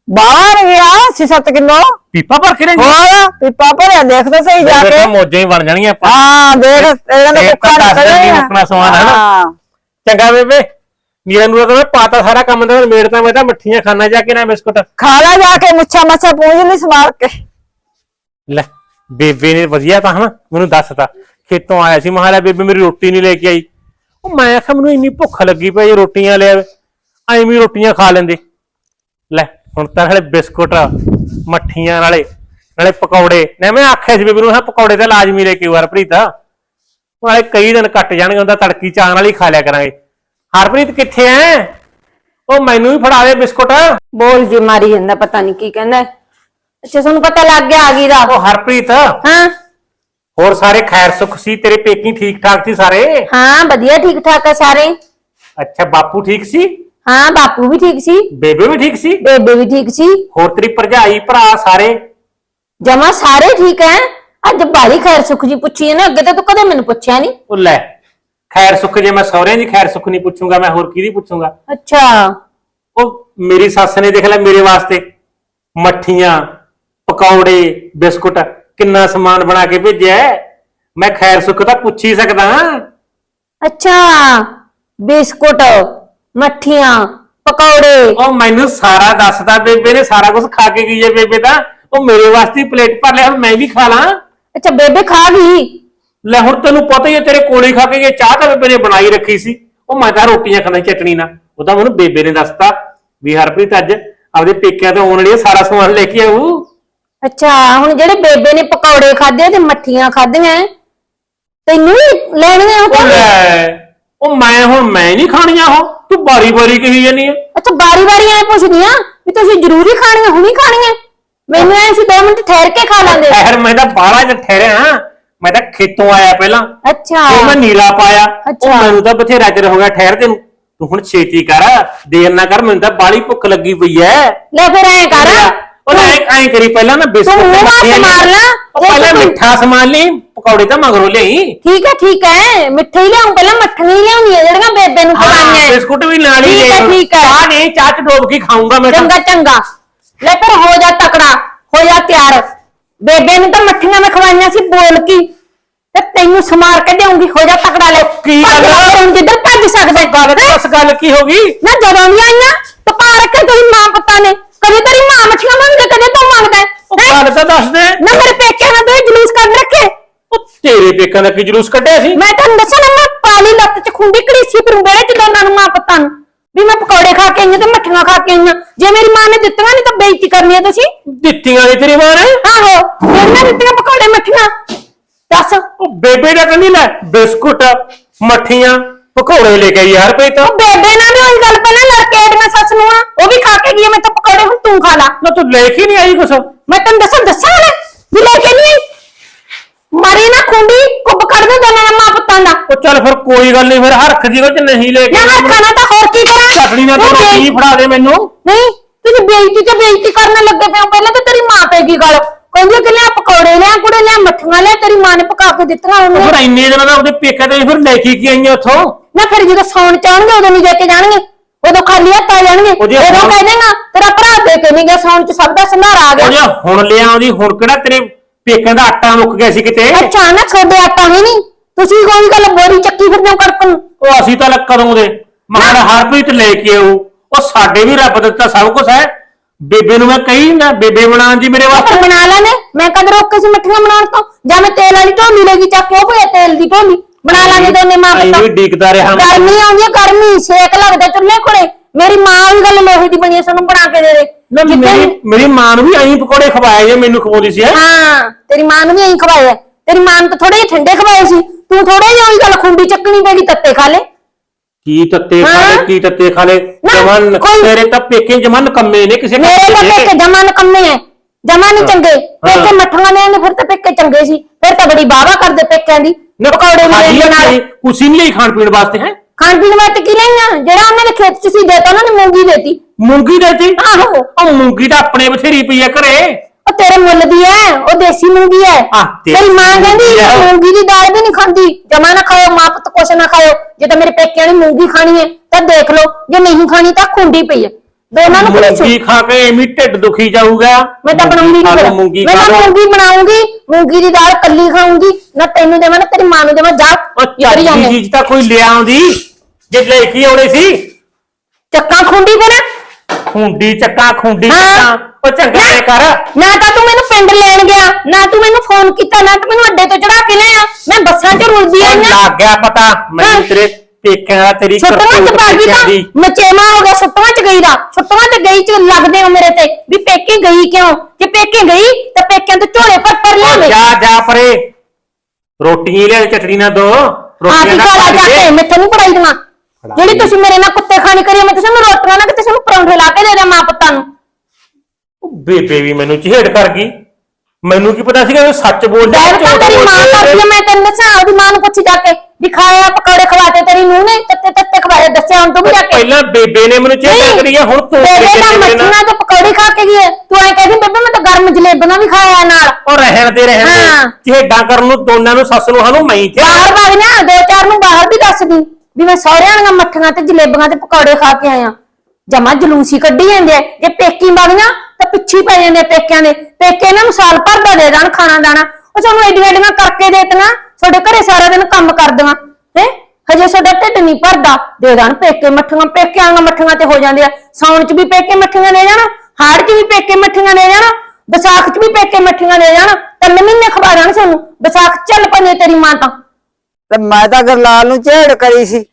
ਬਾਹਰ ਗਿਆ 6-7 ਕਿਲੋ। ਪੀਪਾ ਭਰ ਕੇ ਨਹੀਂ ਹੋਰ ਪਿੱਪਾ ਭਰਿਆ ਦੇਖ ਤਾਂ ਸਹੀ ਜਾ ਕੇ। ਤਾਂ ਮੋਜਾਂ ਹੀ ਬਣ ਜਾਣਗੀਆਂ ਆਪਾਂ। ਹਾਂ ਦੇਖ ਇਹਨਾਂ ਦਾ ਕੁੱਕਾ ਤਾਂ ਦੀ ਮੁੱਕਣਾ ਸਮਾਨ ਹੈ ਨਾ। ਚੰਗਾ ਬੇਬੇ ਨੀਰਾ ਨੂਰਾ ਤਾਂ ਪਾਤਾ ਸਾਰਾ ਕੰਮ ਦਾ ਮੇੜ ਤਾਂ ਮੈਂ ਤਾਂ ਮੱਠੀਆਂ ਖਾਣਾ ਜਾ ਕੇ ਨਾ ਬਿਸਕੁਟ। ਖਾ ਲੈ ਜਾ ਕੇ ਮੁੱਛਾਂ ਮੱਛਾਂ ਪੂੰਝ ਲਈ ਸਮਾਰ ਕੇ। ਲੈ ਬੇਬੇ ਨੇ ਵਧੀਆ ਤਾਂ ਹਨਾ ਮੈਨੂੰ ਦੱਸਤਾ ਖੇਤੋਂ ਆਇਆ ਸੀ। ਮਹਾਲਾ ਬੇਬੇ ਮੇਰੀ ਰੋਟੀ ਨਹੀਂ ਲੈ ਕੇ ਆਈ। ਉਹ ਮੈਂ ਆਖਿਆ ਮੈਨੂੰ ਇੰਨੀ ਭੁੱਖ ਲੱਗੀ ਪਈ ਰੋਟੀਆਂ ਲੈ ਐਵੇਂ ਹੀ ਰੋਟੀਆਂ ਖਾ ਲੈਂਦੇ। ਲੈ ਹੁਣ ਤਾਂ ਹਲੇ ਬਿਸਕੁਟ ਮੱਠੀਆਂ ਨਾਲੇ ਨਾਲੇ ਪਕੌੜੇ। ਨਾ ਮੈਂ ਆਖਿਆ ਸੀ ਬੇਬੇ ਨੂੰ ਹਾਂ ਪਕੌੜੇ ਤਾਂ ਲਾਜ਼ਮੀ ਲੈ ਕੇ ਆਓ ਹਰਪ੍ਰੀਤ। ਨਾਲੇ ਕਈ ਦਿਨ ਕੱਟ ਜਾਣਗੇ ਹੁੰਦਾ ਤੜਕੀ ਚਾਹ ਨਾਲ ਹੀ ਖਾ ਲਿਆ ਕਰਾਂਗੇ। ਹਰਪ੍ਰੀਤ ਕਿੱਥੇ ਐ? ਉਹ ਮੈਨੂੰ ਵੀ ਫੜਾ ਦੇ ਬਿਸਕੁਟ। ਬੋਲ ਜੀ ਮਾਰੀ ਜਾਂਦਾ ਪਤਾ ਨਹੀਂ ਕੀ ਕਹਿੰਦਾ। ਅੱਛਾ ਤੁਹਾਨੂੰ ਪਤਾ ਲੱਗ ਗਿਆ ਆ ਗਈ ਦਾ ਉਹ ਹਰਪ੍ਰੀਤ। ਹਾਂ। ਹੋਰ ਸਾਰੇ ਖੈਰ ਸੁਖ ਸੀ? ਤੇਰੇ ਪੇਕੀ ਠੀਕ ਠਾਕ ਸੀ ਸਾਰੇ? ਹਾਂ ਵਧੀਆ ਠੀਕ ਠਾਕ ਆ ਸਾਰੇ। ਅੱਛਾ ਬਾਪੂ ਠੀਕ ਸੀ? ਹਾਂ ਬਾਪੂ ਵੀ ਠੀਕ ਸੀ। ਬੇਬੇ ਵੀ ਠੀਕ ਸੀ? ਬੇਬੇ ਵੀ ਠੀਕ ਸੀ। ਹੋਰ ਤੇਰੀ ਭਰਜਾਈ ਭਰਾ ਸਾਰੇ? ਜਮਾ ਸਾਰੇ ਠੀਕ ਹੈ ਅੱਜ ਬਾਰੀ ਖੈਰ ਸੁਖ ਜੀ ਪੁੱਛੀ ਹੈ ਨਾ ਅੱਗੇ ਤਾਂ ਤੂੰ ਕਦੇ ਮੈਨੂੰ ਪੁੱਛਿਆ ਨਹੀਂ ਉਹ ਲੈ ਖੈਰ ਸੁੱਖ ਜੇ ਮੈਂ ਸਹੁਰਿਆਂ ਦੀ ਖੈਰ ਸੁੱਖ ਨਹੀਂ ਪੁੱਛੂੰਗਾ ਮੈਂ ਹੋਰ ਕਿਹਦੀ ਪੁੱਛੂੰਗਾ? ਅੱਛਾ। ਉਹ ਮੇਰੀ ਸੱਸ ਨੇ ਦੇਖ ਲੈ ਮੇਰੇ ਵਾਸਤੇ ਮੱਠੀਆਂ ਪਕੌੜੇ ਬਿਸਕੁਟ ਕਿੰਨਾ ਸਮਾਨ ਬਣਾ ਕੇ ਭੇਜਿਆ ਹੈ। ਮੈਂ ਖੈਰ ਸੁੱਖ ਤਾਂ ਪੁੱਛ ਹੀ ਸਕਦਾ ਅੱਛਾ ਬਿਸਕੁਟ ਮੱਠੀਆਂ ਪਕੌੜੇ। ਉਹ ਮੈਨੂੰ ਸਾਰਾ ਦੱਸਦਾ ਬੇਬੇ ਨੇ ਸਾਰਾ ਕੁਝ ਖਾ ਕੇ ਗਈ ਹੈ ਬੇਬੇ ਤਾਂ। ਉਹ ਮੇਰੇ ਵਾਸਤੇ ਹੀ ਪਲੇਟ ਭਰ ਲਿਆ ਹੁਣ ਮੈਂ ਵੀ ਖਾ ਲਾਂ। ਅੱਛਾ ਬੇਬੇ ਖਾ ਗਈ? ਲੈ ਹੁਣ ਤੈਨੂੰ ਪਤਾ ਹੀ ਹੈ ਤੇਰੇ ਕੋਲੇ ਖਾ ਕੇ ਗਏ ਚਾਹ ਤਾਂ ਬੇਬੇ ਨੇ ਬਣਾਈ ਰੱਖੀ ਸੀ। ਉਹ ਮੈਂ ਤਾਂ ਰੋਟੀਆਂ ਖਾਣਾ ਚਟਣੀ ਨਾਲ। ਉਹ ਤਾਂ ਮੈਨੂੰ ਬੇਬੇ ਨੇ ਦੱਸਤਾ ਵੀ ਹਰਪ੍ਰੀਤ ਅੱਜ ਆਪਦੇ ਪੇਕਿਆਂ ਤੋਂ ਆਉਣ ਹੈ, ਸਾਰਾ ਸਮਾਨ ਲੈ ਕੇ ਆਊ। ਅੱਛਾ ਹੁਣ ਜਿਹੜੇ ਬੇਬੇ ਨੇ ਪਕੌੜੇ ਖਾਦੇ ਤੇ ਮੱਠੀਆਂ ਖਾਧੀਆਂ ਤੈਨੂੰ ਵੀ ਲੈਣੀਆਂ ਉਹ ਉਹ ਤਾਂ? ਲੈ ਉਹ ਮੈਂ ਹੁਣ ਮੈਂ ਨਹੀਂ ਖਾਣੀਆਂ ਉਹ। ਤੂੰ ਬਾਰੀ ਬਾਰੀ ਕਹੀ ਜਾਨੀ ਹੈ ਅੱਛਾ ਬਾਰੀ ਬਾਰੀ ਐ ਪੁੱਛਦੀਆਂ ਵੀ ਤੁਸੀਂ ਜ਼ਰੂਰੀ ਖਾਣੀਆਂ ਹੁਣੀ ਖਾਣੀਆਂ? ਮੈਨੂੰ ਐ ਸੀ 2 ਮਿੰਟ ਠਹਿਰ ਕੇ ਖਾ ਲਾਂਦੇ ਠਹਿਰ ਮੈਂ ਤਾਂ ਬਾਹਲਾ ਜਿਹਾ ਠਹਿਰਿਆ ਮੈਂ ਤਾਂ ਖੇਤੋਂ ਆਇਆ ਪਹਿਲਾਂ। ਅੱਛਾ। ਉਹ ਮੈਂ ਨੀਰਾ ਪਾਇਆ। ਅੱਛਾ। ਉਹ ਮੈਨੂੰ ਤਾਂ ਬਥੇਰਾ ਚਿਰ ਹੋ ਗਿਆ ਠਹਿਰ ਤੈਨੂੰ। ਤੂੰ ਹੁਣ ਛੇਤੀ ਕਰ। ਦੇਰ ਨਾ ਕਰ ਮੈਨੂੰ ਤਾਂ ਬਾਲੀ ਭੁੱਖ ਲੱਗੀ ਪਈ ਐ। ਲੈ ਫਿਰ ਐ ਕਰ। ਉਹ ਐ ਐ ਕਰੀ ਪਹਿਲਾਂ ਨਾ ਬਿਸਕੁਟ ਤੂੰ ਮੂੰਹ ਤੇ ਹੱਥ ਮੱਠੀਆਂ ਮਾਰ ਲਾ। ਉਹ ਪਹਿਲਾਂ ਉਹ ਤੂੰ- ਮਿੱਠਾ ਸਮਾਨ ਲਈ ਪਕੌੜੇ ਤਾਂ ਮਗਰੋਂ ਲਈ ਠੀਕ ਹੈ ਠੀਕ ਹੈ। ਮਿੱਠੇ ਹੀ ਲਿਆਉਂ ਪਹਿਲਾਂ ਮੱਠੀਆਂ ਹੀ ਲਿਆਉਣੀਆਂ ਜਿਹੜੀਆਂ ਬੇਬੇ ਨੂੰ ਹਾਂ ਖਵਾਈਆਂ ਬਿਸਕੁਟ ਵੀ ਨਾਲ ਹੀ ਠੀਕ ਹੈ, ਲੈ ਠੀਕ ਹੈ। ਚਾਹ ਨਹੀਂ ਚਾਹ ਚ ਡੋਬ ਕੇ ਖਾਊਂਗਾ ਮੈਂ ਤਾਂ। ਚੰਗਾ ਚੰਗਾ। ਲੈ ਫਿਰ ਹੋ ਜਾ ਤਕੜਾ ਹੋ ਜਾ ਤਿਆਰ। ਬੇਬੇ ਨੂੰ ਤਾਂ ਮੱਠੀਆਂ ਮੈਂ ਖਵਾਈਆਂ ਸੀ ਬੋਲ ਕੀ। ਤੇ ਤੈਨੂੰ ਸਮਾਰ ਕੇ ਦੇਉਂਗੀ ਹੋ ਜਾ ਤਕੜਾ ਲੈ। ਕੀ ਗੱਲ? ਭੱਜ ਲੈ ਹੁਣ ਜਿੱਧਰ ਭੱਜ ਸਕਦੇ ਗੱਲ ਦੱਸ ਗੱਲ ਕੀ ਹੋ ਗਈ? ਨਾ ਜਦੋਂ ਵੀ ਆਈਆਂ ਰੱਖੇ ਤੇਰੀ ਮਾਂ ਪੁੱਤਾਂ ਨੇ। ਕਦੇ ਤੇਰੀ ਮਾਂ ਮੱਠੀਆਂ ਮੰਗਦੇ ਕਦੇ ਤੂੰ ਮੰਗਦਾ ਉਹ ਹੈਂ? ਗੱਲ ਤਾਂ ਦੱਸ ਦੇ। ਨਾ ਮੇਰੇ ਪੇਕਿਆਂ ਨਾਲ ਤੂੰ ਜਲੂਸ ਕੱਢ ਰੱਖੇ। ਉਹ ਤੇਰੇ ਪੇਕਾਂ ਦਾ ਕੀ ਜਲੂਸ ਕੱਢਿਆ ਸੀ? ਮੈਂ ਤੈਨੂੰ ਦੱਸਾਂ ਨਾ ਮੈਂ ਪਾਲੀ ਲੱਤ ਚ ਖੁੰਡੀ ਕੜੀਸੀ ਫਿਰੂ ਬੇੜੇ ਚ ਦੋਨਾਂ ਨੂੰ ਮਾਂ ਪੁੱਤਾਂ ਨੂੰ ਵੀ ਮੈਂ ਪਕੌੜੇ ਖਾ ਕੇ ਆਈਆਂ ਤੇ ਮੱਠੀਆਂ ਖਾ ਕੇ ਆਈਆਂ ਜੇ ਮੇਰੀ ਮਾਂ ਨੇ ਦਿੱਤੀਆਂ ਨਹੀਂ ਤਾਂ ਬੇਇੱਜ਼ਤੀ ਕਰਨੀ ਹੈ ਤੁਸੀਂ। ਦਿੱਤੀਆਂ ਨੇ ਤੇਰੀ ਮਾਂ ਨੇ? ਆਹੋ ਜਿਹੜੀਆਂ ਦਿੱਤੀਆਂ ਪਕੌੜੇ ਮੱਠੀਆਂ। ਦੱਸ। ਉਹ ਬੇਬੇ ਦਾ ਕਹਿੰਦੀ ਲੈ ਬਿਸਕੁਟ ਮੱਠੀਆਂ ਪਕੌੜੇ ਲੈ ਕੇ ਆਈ ਯਾਰ ਪਈ ਤਾਂ। ਉਹ ਬੇਬੇ ਨਾਲ ਵੀ ਉਹੀ ਗੱਲ ਪਹਿਲਾਂ ਲੜ ਕੇ ਮੈਂ ਸੱਸ ਨੂੰ ਆ। ਉਹ ਵੀ ਖਾ ਕੇ ਗਈ ਆ, ਮੈਂ ਤਾਂ ਪਕੌੜੇ ਹੁਣ ਤੂੰ ਖਾ ਲਾ। ਨਾ ਤੂੰ ਲੈ ਕੇ ਨਹੀਂ ਆਈ ਕੁਛ। ਮੈਂ ਤੈਨੂੰ ਦੱਸਾਂ ਦੱਸਾਂ ਨਾ ਵੀ ਲੈ ਕੇ ਨਹੀਂ ਆਈ? ਮਾਰੀ ਨਾ ਖੁੰਡੀ ਕੁੱਬ ਕੱਢ ਦੇ ਦੋਨਾਂ ਨੇ ਮਾਂ ਪੁੱਤਾਂ ਦਾ। ਉਹ ਚੱਲ ਫਿਰ ਕੋਈ ਗੱਲ ਨਹੀਂ ਫਿਰ ਹਰਖ ਜੀ ਉਹ ਚ ਨਹੀਂ ਲੈ ਕੇ ਨਾ ਆਈ। ਖਾਣਾ ਤਾਂ ਹੋਰ ਕੀ ਕਰਾਂ? ਚਟਣੀ ਨਾਲ ਤੂੰ ਤੂੰ ਬੇ- ਕੀ ਫੜਾ ਦੇ ਮੈਨੂੰ। ਨਹੀਂ ਤੁਸੀਂ ਬੇਇੱਜ਼ਤੀ ਤੇ ਬੇਇੱਜ਼ਤੀ ਕਰਨ ਲੱਗੇ ਪਏ ਹੋ। ਪਹਿਲਾਂ ਤਾਂ ਤੇਰੀ ਮਾਂ ਪੈ ਗਈ ਗੱਲ। ਕਹਿੰਦੀ ਕਿ ਲਿਆ ਪਕੌੜੇ ਲਿਆ ਕੁੜੇ ਲਿਆ ਮੱਠੀਆਂ ਲਿਆ ਤੇਰੀ ਮਾਂ ਨੇ ਪਕਾ ਕੇ ਦਿੱਤੀਆਂ ਉਹ ਉਹਨੇ। ਫਿਰ ਇੰਨੇ ਦਿਨਾਂ ਦਾ ਉਹਦੇ ਪੇਕੇ ਤੇ ਫਿਰ ਲੈ ਕੇ ਕੀ ਆਈਆਂ ਉੱਥੋਂ? ਨਾ ਫਿਰ ਜਦੋਂ ਸੌਣ ਚਾਹਣਗੇ ਉਦੋਂ ਨਹੀਂ ਦੇ ਕੇ ਜਾਣਗੇ। ਉਦੋਂ ਖਾਲੀ ਹੱਥ ਆ ਜਾਣਗੇ। ਉਹਦੀ ਉਦੋਂ ਹੁਣ- ਕਹਿ ਦੇਗਾ ਤੇਰਾ ਭਰਾ ਦੇ ਕੇ ਨਹੀਂ ਗਿਆ ਸੌਣ ਚ ਸਭ ਦਾ ਸੰਧਾਰ ਆ ਉਹ ਗਿਆ ਜੇ ਹੁਣ ਲਿਆ ਉਹਦੀ ਹੁਣ ਕਿਹੜਾ ਤੇਰੇ ਪੇਕਾਂ ਦਾ ਆਟਾ ਮੁੱਕ ਗਿਆ ਸੀ ਕਿਤੇ? ਅੱਛਾ ਨਾ ਛੋਡੇ ਆਟਾ ਹੈ ਨਹੀਂ। ਤੁਸੀਂ ਕੋਈ ਗੱਲ ਬੋਰੀ ਚੱਕੀ ਫਿਰਦੇ ਹੋ ਕੜਕਣ ਉਹ ਅਸੀਂ ਤਾਂ ਲੱਕ ਕਦੋਂ ਦੇ। ਮਹਾਰਾ ਹਰਪ੍ਰੀਤ ਲੈ ਕੇ ਆਊ ਉਹ ਸਾਡੇ ਵੀ ਰੱਬ ਦਿੱਤਾ ਸਭ ਕੁਝ ਹੈ। ਬੇਬੇ ਨੂੰ ਮੈਂ ਕਹੀ ਨਾ ਬੇਬੇ ਬਣਾਉਣ ਦੀ ਮੇਰੇ ਵਾਸਤੇ। ਬਣਾ ਲੈਣੇ। ਮੈਂ ਕਦ ਰੋਕੇ ਸੀ ਮੱਠੀਆਂ ਬਣਾਉਣ ਤੋਂ? ਜਾਂ ਮੈਂ ਤੇਲ ਵਾਲੀ ਢੋਲੀ ਲੈ ਗਈ ਚੱਕ ਉਹ ਪਿਆ ਤੇਲ ਦੀ ਢੋਲੀ? ਬਣਾ ਲਾਂਗੇ ਦੋਨੇ ਮਾਂ ਪੁੱਤ। ਵੀ ਡੀਕਦਾ ਰਿਹਾ ਮੈਂ। ਗਰਮੀ ਆਉਂਦੀ ਹੈ ਗਰਮੀ ਸੇਕ ਲੱਗਦਾ ਚੁੱਲ੍ਹੇ ਕੋਲੇ। ਮੇਰੀ ਮਾਂ ਵੀ ਗੱਲ ਲੋਹੇ ਦੀ ਬਣੀ ਹੈ ਸਾਨੂੰ ਬਣਾ ਕੇ ਦੇ ਦੇ। ਨਾ ਜਿੱਦਾਂ ਮੇਰੀ ਮੇਰੀ ਮਾਂ ਨੂੰ ਵੀ ਐਂ ਪਕੌੜੇ ਖਵਾਏ ਜੇ ਮੈਨੂੰ ਖਵਾਉਂਦੀ ਸੀ ਹੈਂ। ਹਾਂ ਤੇਰੀ ਮਾਂ ਨੂੰ ਵੀ ਐਂ ਖਵਾਇਆ ਤੇਰੀ ਮਾਂ ਨੂੰ ਤਾਂ ਥੋੜੇ ਜਿਹੇ ਠੰਡੇ ਖਵਾਏ ਸੀ। ਤੂੰ ਥੋੜੇ ਜਿਹੇ ਉਹੀ ਗੱਲ ਖੁੰਡੀ ਚੱਕਣੀ ਪੈਗੀ ਤੱਤੇ ਖਾ ਲੈ। ਕੀ ਤੱਤੇ ਹਾਂ। ਖਾਲੇ ਕੀ ਤੱਤੇ ਖਾਲੇ ਨਾ, ਜਮਨ ਕੋਈ- ਤੇਰੇ ਤਾਂ ਪੇਕੇ ਜਮਨ ਕੰਮੇ ਨੇ ਕਿਸੇ ਮੇਰੇ ਤਾਂ। ਪੇਕੇ ਜਮਾ ਨਕੰਮੇ ਐ ਜਮਾ ਨਹੀਂ ਚੰਗੇ। ਪੇਕੇ ਮੱਠੀਆਂ ਨੇ ਫਿਰ ਤਾਂ ਪੇਕੇ ਚੰਗੇ ਸੀ। ਫਿਰ ਤਾਂ ਬੜੀ ਬਾਵਾ ਕਰਦੇ ਪੇਕਿਆਂ ਦੀ ਪਕੌੜੇ ਵੀ ਖਾਲੀ ਲੈਣ ਨਾਲ। ਨਹੀਂ ਲਈ ਖਾਣ ਪੀਣ ਵਾਸਤੇ ਹੈ? ਖਾਣ ਪੀਣ ਵਾਸਤੇ ਕੀ ਲਈਆਂ ਜਿਹੜਾ ਉਹਨਾਂ ਦੇ ਖੇਤ ਚ ਸੀ ਦੇਤਾ ਉਹਨਾਂ ਨੇ ਮੂੰਗੀ ਦੇਤੀ। ਮੂੰਗੀ ਦੇਤੀ? ਆਹੋ। ਉਹ ਮੂੰਗੀ ਤਾਂ ਆਪਣੇ ਬਥੇਰੀ ਪਈ ਆ ਘਰੇ। ਉਹ ਤੇਰੇ ਮੁੱਲ ਦੀ ਐ ਉਹ ਦੇਸੀ ਮੂੰਗੀ ਐ। ਆਹ, ਦੇਸੀ ਤੇਰੀ ਮਾਂ ਕਹਿੰਦੀ ਮੂੰਗੀ ਐ। ਮੂੰਗੀ ਦੀ ਦਾਲ ਵੀ ਨਹੀਂ ਖਾਂਦੀ। ਜਮਾ ਨਾ ਖਾਓ ਮਾਂ ਪੁੱਤ ਕੁਛ ਨਾ ਖਾਓ। ਜੇ ਤਾਂ ਮੇਰੇ ਪੇਕਿਆਂ ਨੇ ਮੂੰਗੀ ਖਾਣੀ ਐ ਤਾਂ ਦੇਖ ਲਓ। ਜੇ ਨਹੀਂ ਖਾਣੀ ਤਾਂ ਖੁੰਡੀ ਪਈ ਐ। ਦੋਨਾਂ ਨੂੰ ਕੁੜੀ ਮੂੰਗੀ ਖਾ ਕੇ ਐਵੇਂ ਢਿੱਡ ਦੁਖੀ ਜਾਊਗਾ। ਮੈਂ ਤਾਂ ਬਣਾਉਂਗੀ ਨਹੀਂ ਫਿਰ। ਮੂੰਗੀ ਮੈਂ ਖਾ ਤਾਂ ਲਓ। ਮੂੰਗੀ ਬਣਾਉਂਗੀ ਮੂੰਗੀ ਦੀ ਦਾਲ ਕੱਲੀ ਖਾਉਂਗੀ ਨਾ ਤੈਨੂੰ ਦੇਵਾਂ ਨਾ ਤੇਰੀ ਮਾਂ ਨੂੰ ਦੇਵਾਂ। ਜਾ ਉਹ ਕਰੀ ਜਾਂਦੇ ਚੀਜ਼ ਤਾਂ ਕੋਈ ਲਿਆ ਆਉਂਦੀ ਜੇ ਲੈ ਕੇ ਆਉਣੀ ਸੀ। ਚੱਕਾਂ ਖੁੰਡੀ ਫਿਰ ਖੁੰਡੀ ਚੱਕਾ ਖੁੰਡੀ ਹਾਂ। ਚੱਕਾ। ਉਹ ਚੰਗਾ ਐ ਕਰ। ਨਾ ਤਾਂ ਤੂੰ ਮੈਨੂੰ ਪਿੰਡ ਲੈਣ ਗਿਆ ਨਾ ਤੂੰ ਮੈਨੂੰ ਫੋਨ ਕੀਤਾ ਨਾ ਤੂੰ ਮੈਨੂੰ ਅੱਡੇ ਤੋਂ ਚੜਾ ਕੇ ਲਿਆ। ਮੈਂ ਬੱਸਾਂ 'ਚ ਰੁਲਦੀ ਉਹ ਆਈ ਆ ਲੱਗ ਗਿਆ ਪਤਾ ਮੈਨੂੰ ਹਾਂ। ਤੇਰੇ ਪੇਕਿਆਂ ਦਾ ਤੇਰੀ ਛੁੱਟੀਆਂ 'ਚ ਕਰਤੂਤ ਗਈ ਪੇਕਿਆਂ ਦੀ। ਤਾਂ ਹੋ ਗਿਆ ਛੁੱਟੀਆਂ 'ਚ ਗਈ ਦਾ। ਛੁੱਟੀਆਂ 'ਚ ਗਈ 'ਚ ਲੱਗਦੇ ਹੋ ਮੇਰੇ ਤੇ ਵੀ ਪੇਕੇ ਗਈ ਕਿਉਂ? ਜੇ ਪੇਕੇ ਗਈ ਤਾਂ ਪੇਕਿਆਂ ਤੋਂ ਝੋਲੇ ਪਰ ਪਰ ਉਹ ਲਿਆਵੇ ਜਾ ਜਾ ਪਰੇ। ਰੋਟੀਆਂ ਲਿਆ ਚਟਣੀ ਨਾ ਦੋ। ਆਪ ਰੋਟੀਆਂ ਹੀ ਨਾ ਖਾ ਕੇ ਕੇ ਮੈਥੋਂ ਨਹੀਂ ਪੜਾਈ ਦਵਾਂ। ਜਿਹੜੀ ਤੁਸੀਂ ਮੇਰੇ ਨਾਲ ਕੁੱਤੇ ਖਾਣੀ ਕਰੀ ਮੈਂ ਤੁਸੀਂ ਨੂੰ ਰੋਟੀਆਂ ਨਾ ਕਿ ਤੁਸੀਂ ਨੂੰ ਪਰੌਂਠੇ ਲਾ ਕੇ ਦੇ ਦੇ ਮਾਂ ਪੁੱਤਾਂ ਨੂੰ। ਉਹ ਬੇਬੇ ਵੀ ਮੈਨੂੰ ਚਿਹੜ ਕਰ ਗਈ। ਮੈਨੂੰ ਕੀ ਪਤਾ ਸੀਗਾ ਸੱਚ ਬੋਲਦਾ ਤਾਂ ਤੇਰੀ ਮਾਂ ਕਰਦੀ ਆ, ਮੈਂ ਤੈਨੂੰ ਦੱਸਾਂ ਉਹਦੀ ਮਾਂ ਨੂੰ ਪੁੱਛ ਜਾ ਕੇ। ਵੀ ਖਾਇਆ ਪਕੌੜੇ ਖਵਾਤੇ ਤੇਰੀ ਨੂੰਹ ਨੇ ਤੱਤੇ ਤੱਤੇ ਖਵਾਏ ਦੱਸਿਆ ਹੁਣ ਤੂੰ ਵੀ ਜਾ ਕੇ। ਪਹਿਲਾਂ ਬੇਬੇ ਨੇ ਮੈਨੂੰ ਚੇਤਾ ਕਰੀ ਆ ਹੁਣ ਤੂੰ ਬੇਬੇ ਕਿੱਥੇ ਤਾਂ ਮੇਰੇ ਨਾਲ? ਮੱਛੀਆਂ ਤੇ ਪਕੌੜੇ ਖਾ ਕੇ ਗਈ ਹੈ। ਤੂੰ ਐ ਕਹਿੰਦੀ ਬੇਬੇ ਮੈਂ ਤਾਂ ਗਰਮ ਜਲੇਬੀਆਂ ਵੀ ਖਾਇਆ ਨਾਲ। ਉਹ ਰਹਿਣ ਦੇ ਰਹਿਣ ਹਾਂ। ਦੇ ਖੇਡਾਂ ਕਰਨ ਨੂੰ ਦੋਨਾਂ ਨੂੰ ਸੱਸ ਨੂੰ ਸਾਨੂੰ ਮੈਂ ਇੱਥੇ ਬਾਹਰ ਬਾਹਰ ਨਾ ਦੋ ਚਾਰ ਨੂੰ ਬਾਹਰ ਵੀ ਦੱਸਦੀ ਵੀ ਮੈਂ ਸਹੁਰਿਆਂ ਦੀਆਂ ਮੱਠੀਆਂ ਤੇ ਜਲੇਬੀਆਂ ਤੇ ਪਕੌੜੇ ਖਾ ਕੇ ਆਇਆ। ਜਮਾ ਜਲੂਸੀ ਕੱਢੀ ਜਾਂਦੇ ਆ। ਜੇ ਪੇਕੀ ਵਗੀਆਂ ਤਾਂ ਪਿੱਛੇ ਪੈ ਜਾਂਦੇ ਆ ਪੇਕਿਆਂ ਦੇ। ਪੇਕੇ ਇਹਨਾਂ ਨੂੰ ਸਾਲ ਭਰ ਦਾ ਦੇ ਦੇਣ ਖਾਣਾ ਦਾਣਾ। ਉਹ ਸਾਨੂੰ ਐਡੀਆਂ ਐਡੀਆਂ ਕਰਕੇ ਦੇਤੀਆਂ ਤੁਹਾਡੇ ਘਰੇ ਸਾਰਾ ਦਿਨ ਕੰਮ ਕਰਦੀਆਂ ਹੈ? ਹਜੇ ਤੁਹਾਡਾ ਢਿੱਡ ਨਹੀਂ ਭਰਦਾ। ਦੇ ਦੇਣ ਪੇਕੇ ਮੱਠੀਆਂ। ਪੇਕਿਆਂ ਦੀਆਂ ਮੱਠੀਆਂ ਤੇ ਹੋ ਜਾਂਦੇ ਆ। ਸਾਉਣ 'ਚ ਵੀ ਪੇਕੇ ਮੱਠੀਆਂ ਲੈ ਜਾਣਾ ਹਾੜ 'ਚ ਵੀ ਪੇਕੇ ਮੱਠੀਆਂ ਲੈ ਜਾਣਾ ਵਿਸਾਖ 'ਚ ਵੀ ਪੇਕੇ ਮੱਠੀਆਂ ਲੈ ਜਾਣਾ। ਤਿੰਨ ਮਹੀਨੇ ਖਵਾ ਜਾਣ ਸਾਨੂੰ। ਵਿਸਾਖ ਚੱਲ ਪਨੇ ਤੇਰੀ ਮਾਂ ਤਾਂ। ਤੇ ਮੈਂ ਤਾਂ ਗਰਲਾਲ ਨੂੰ ਝੇੜ ਕਰੀ ਸੀ।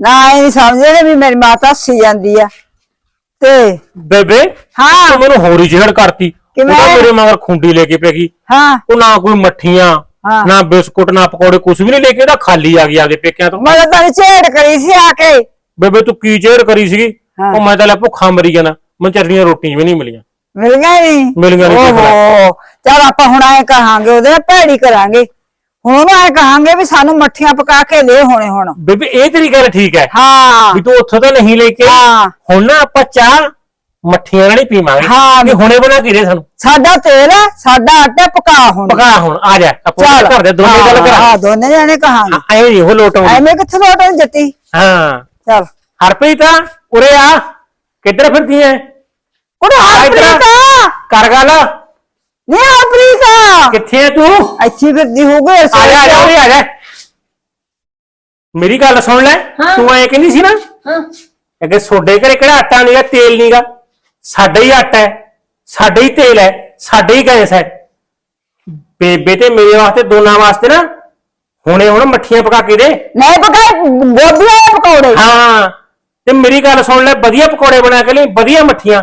ਨਾ ਇਹ ਨਹੀਂ ਸਮਝਦੇ ਵੀ ਮੇਰੀ ਮਾਤਾ ਹੱਸੀ ਜਾਂਦੀ ਆ। ਤੇ ਬੇਬੇ ਹਾਂ। ਤੂੰ ਮੈਨੂੰ ਹੋਰ ਹੀ ਜਿਹੜਾ ਕਰਤੀ। ਕਿਵੇਂ? ਤਾਂ ਮੇਰੇ ਮਗਰ ਖੁੰਡੀ ਲੈ ਕੇ ਪੈ ਗਈ। ਹਾਂ। ਉਹ ਨਾ ਕੋਈ ਮੱਠੀਆਂ ਹਾਂ। ਨਾ ਬਿਸਕੁਟ ਨਾ ਪਕੌੜੇ ਕੁਝ ਵੀ ਨਹੀਂ ਲੈ ਕੇ ਉਹਦਾ ਖਾਲੀ ਆ ਗਿਆ ਆਗੇ ਪੇਕਿਆਂ ਤੋਂ। ਮੈਂ ਤਾਂ ਝੇੜ ਕਰੀ ਸੀ ਆ ਕੇ। ਬੇਬੇ ਤੂੰ ਕੀ ਚੇੜ ਕਰੀ ਸੀਗੀ? ਹਾਂ। ਉਹ ਮੈਂ ਤਾਂ ਲੈ ਭੁੱਖਾ ਮਰੀ ਜਾਣਾ। ਮੈਂ ਚਰਨੀਆਂ ਰੋਟੀਆਂ ਵੀ ਨਹੀਂ ਮਿਲੀਆਂ। ਮਿਲ ਗਿਆ ਨਹੀਂ? ਮਿਲ ਗਿਆ ਨੀ ਓਹੋ। ਚੱਲ ਆਪਾਂ ਹੁਣ ਐ ਕਹਾਂਗੇ ਉਹਦੇ ਨਾਲ ਭੈੜੀ ਕਰਾਂਗੇ। ਹੁਣ ਉਹਨੂੰ ਐ ਕਹਾਂਗੇ ਵੀ ਸਾਨੂੰ ਮੱਠੀਆਂ ਪਕਾ ਕੇ ਦੇ ਹੋਣੇ ਹੁਣ। ਬੇਬੇ ਇਹ ਤੇਰੀ ਗੱਲ ਠੀਕ ਹੈ। ਹਾਂ। ਵੀ ਤੂੰ ਉੱਥੋਂ ਤਾਂ ਨਹੀਂ ਲੈ ਕੇ ਆਈ। ਹਾਂ। ਹੁਣ ਨਾ ਆਪਾਂ ਚਾਹ ਮੱਠੀਆਂ ਨਾਲ ਹੀ ਪੀਵਾਂਗੇ ਹਾਂ। ਵੀ ਹੁਣੇ ਬਣਾ ਕੇ ਦੇ ਸਾਨੂੰ। ਸਾਡਾ ਤੇਲ ਆ, ਸਾਡਾ ਆਟਾ ਪਕਾ ਹੁਣ। ਪਕਾ ਹੁਣ ਆ ਜਾ ਆਪਾਂ ਚੱਲ। ਘਰ ਦੇ ਦੋਨੇ ਗੱਲ ਹਾਂ, ਕਰਾਂ ਹਾਂ ਦੋਨੇ ਜਾਣੇ ਕਹਾਂਗੇ। ਐ ਨਹੀਂ ਉਹ ਲੋਟ ਆਉਂਦੀ। ਐਵੇਂ ਕਿੱਥੇ ਲੋਟ ਨਹੀਂ ਜੱਤੀ ਹਾਂ। ਚੱਲ। ਹਰਪ੍ਰੀਤ ਉਰੇ ਆ। ਕਿੱਧਰ ਫਿਰਦੀ ਐ? ਕੁੜੇ ਹਰਪ੍ਰੀਤ ਕਰ ਗੱਲ। ਨਹੀਂ ਹਰਪ੍ਰੀਤ ਕਿੱਥੇ ਐ ਤੂੰ? ਅੱਛੀ ਫਿਰਦੀ ਹੋਊਗੀ ਆ ਜਾ ਆ ਜਾ ਉਰੇ ਆ ਜਾ। ਮੇਰੀ ਗੱਲ ਸੁਣ ਲੈ। ਹਾਂ। ਤੂੰ ਐ ਕਹਿੰਦੀ ਸੀ ਨਾ ਹਾਂ। ਕਿ ਤੁਹਾਡੇ ਘਰੇ ਕਿਹੜਾ ਆਟਾ ਨਹੀਂਗਾ ਤੇਲ ਨਹੀਂਗਾ ਸਾਡਾ ਹੀ ਆਟਾ ਹੈ ਸਾਡਾ ਹੀ ਤੇਲ ਹੈ ਸਾਡਾ ਹੀ ਗੈਸ ਹੈ। ਬੇਬੇ ਤੇ ਮੇਰੇ ਵਾਸਤੇ ਦੋਨਾਂ ਵਾਸਤੇ ਨਾ ਹੁਣੇ ਹੁਣ ਮੱਠੀਆਂ ਪਕਾ ਕੇ ਦੇ। ਨਹੀਂ ਪਕਾਏ ਗੋਭੀ ਵਾਲੇ ਪਕੌੜੇ। ਹਾਂ ਤੇ ਮੇਰੀ ਗੱਲ ਸੁਣ ਲੈ ਵਧੀਆ ਪਕੌੜੇ ਬਣਾ ਕੇ ਲਈ ਵਧੀਆ ਮੱਠੀਆਂ।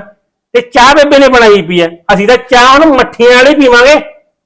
ਤੇ ਚਾਹ ਬੇਬੇ ਨੇ ਬਣਾਈ ਪਈ ਹੈ। ਅਸੀਂ ਤਾਂ ਚਾਹ ਹੁਣ ਮੱਠੀਆਂ ਵਾਲੀ ਪੀਵਾਂਗੇ।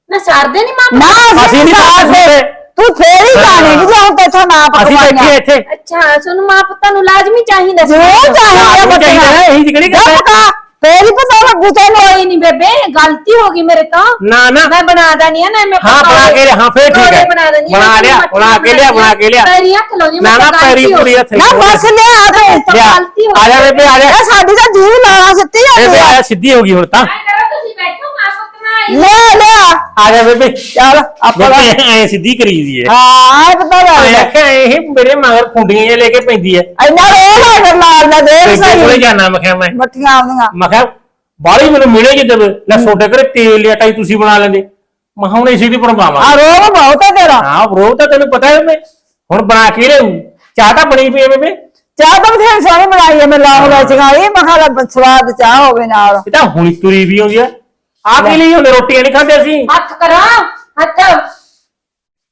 ਨਾ ਸਰਦੇ ਨਹੀਂ ਮਾਂ। ਨਾ ਅਸੀਂ ਨੀ ਸਾਥ ਸਾਥ ਦੇ। ਦੇ। ਤੂੰ ਫੇਰ ਹੀ ਜਾਣੇਗੀ ਜੇ ਹੁਣ ਤੇਥੋਂ ਨਾ ਅਸੀਂ ਬੈਠੇ ਇੱਥੇ ਅੱਛਾ ਸਾਨੂੰ ਮਾਂ ਪੁੱਤਾਂ ਨੂੰ ਲਾਜ਼ਮੀ ਚਾਹੀਦਾ ਸੀ। ਜ਼ਰੂਰ ਚਾਹੀਦਾ ਹੈ, ਇਹੀ ਤਾਂ ਕਿਹੜੀ ਗੱਲ ਹੈ। ਫੇਰ ਹੀ ਪਤਾ ਲੱਗੂ ਤੈਨੂੰ ਕੋਈ ਨਹੀਂ ਬੇਬੇ ਗਲਤੀ ਹੋ ਗਈ ਮੇਰੇ ਤੋਂ। ਨਾ ਨਾ। ਮੈਂ ਬਣਾ ਦਣੀ ਆ ਨਾ ਮੈਂ ਹਾਂ, ਬਣਾ ਕੇ ਲਿਆ, ਹਾਂ, ਫੇਰ ਠੀਕ ਹੈ। ਬਣਾ ਮੈਂ ਲਿਆ, ਬਣਾ ਕੇ ਲਿਆ, ਬਣਾ ਕੇ ਲਿਆ। ਪੈਰੀ ਹੱਥ ਲਾਉਣੀ ਨਾ ਨਾ ਪੈਰੀ ਪੂਰੀ ਹੱਥ ਨਾ ਬਸ ਲਿਆ ਤੇ ਗਲਤੀ ਹੋ ਆ ਜਾ ਗਈ। ਬੇਬੇ ਆ ਜਾ। ਸਾਡੀ ਤਾਂ ਜੀਵ ਬੇਬੇ ਜਾਂਦੀ ਆ ਸਿੱਧੀ ਹੋ ਗਈ ਹੁਣ ਤਾਂ ਐਂ ਕਰੋ ਤੁਸੀਂ ਬੈਠੋ ਮਾਂ ਪੁੱਤ ਨਾਲ ਲਿਆ ਲਿਆ ਆ ਜਾ ਬੇਬੇ ਚੱਲ ਆਪਾਂ ਐ ਸਿੱਧੀ ਕਰੀ ਦੀ ਹੈ ਹਾਂ ਇਹ ਪਤਾ ਲੱਗਦਾ ਆਖਿਆ ਇਹ ਮੇਰੇ ਮਗਰ ਖੁੰਡੀਆਂ ਲੈ ਕੇ ਪੈਂਦੀ ਹੈ ਇੰਨਾ ਰੋਹ ਲਾਗਰ ਲਾਲ ਦਾ ਦੇਰ ਬੇਬੇ ਕੋਲੇ ਸਹੀ ਜਾਣਾ ਮੈਂ ਕਿਹਾ ਮੈਂ। ਮੱਠੀਆਂ ਆਉਂਦੀਆਂ। ਮੈਂ ਕਿਹਾ ਬਾਹਲੀ ਮੈਨੂੰ ਮਿਲੇ ਜੇ ਦੇਵੇ ਲੈ ਛੋਟੇ ਘਰੇ ਤੇਲ ਲਿਆ ਟਾਈ ਤੁਸੀਂ ਬਣਾ ਲੈਂਦੇ। ਮੈਂ ਕਿਹਾ ਹੁਣ ਇਸੇ ਦੀ ਬਣਵਾਵਾਂ ਆ ਰੋਹ ਬਹੁਤ ਹੈ ਤੇਰਾ। ਹਾਂ ਬਰੋ ਤਾਂ ਤੈਨੂੰ ਪਤਾ ਹੈ ਮੈਂ ਹੁਣ ਬਣਾ ਕੇ ਲਿਆਊ। ਚਾਹ ਤਾਂ ਬਣੀ ਪਈ ਹੈ ਬੇਬੇ। ਚਾਹ ਤਾਂ ਬਥੇਰੀ ਸੋਹਣੀ ਬਣਾਈ ਹੈ ਮੈਂ ਲੌਂਗ ਲੈ ਚਗਾਈ ਮੈਂ ਕਿਹਾ ਲੈ ਸਵਾਦ ਚਾਹ ਹੋਵੇ ਨਾਲ। ਇਹ ਤਾਂ ਹੁਣੀ ਤੁਰੀ ਵੀ ਆਉਂਦੀ ਆ। ਆ ਕੀ ਲਈ ਹੁੰਦੇ? ਰੋਟੀਆਂ ਨਹੀਂ ਖਾਂਦੇ ਅਸੀਂ? ਹੱਥ ਕਰੋ ਹੱਥ।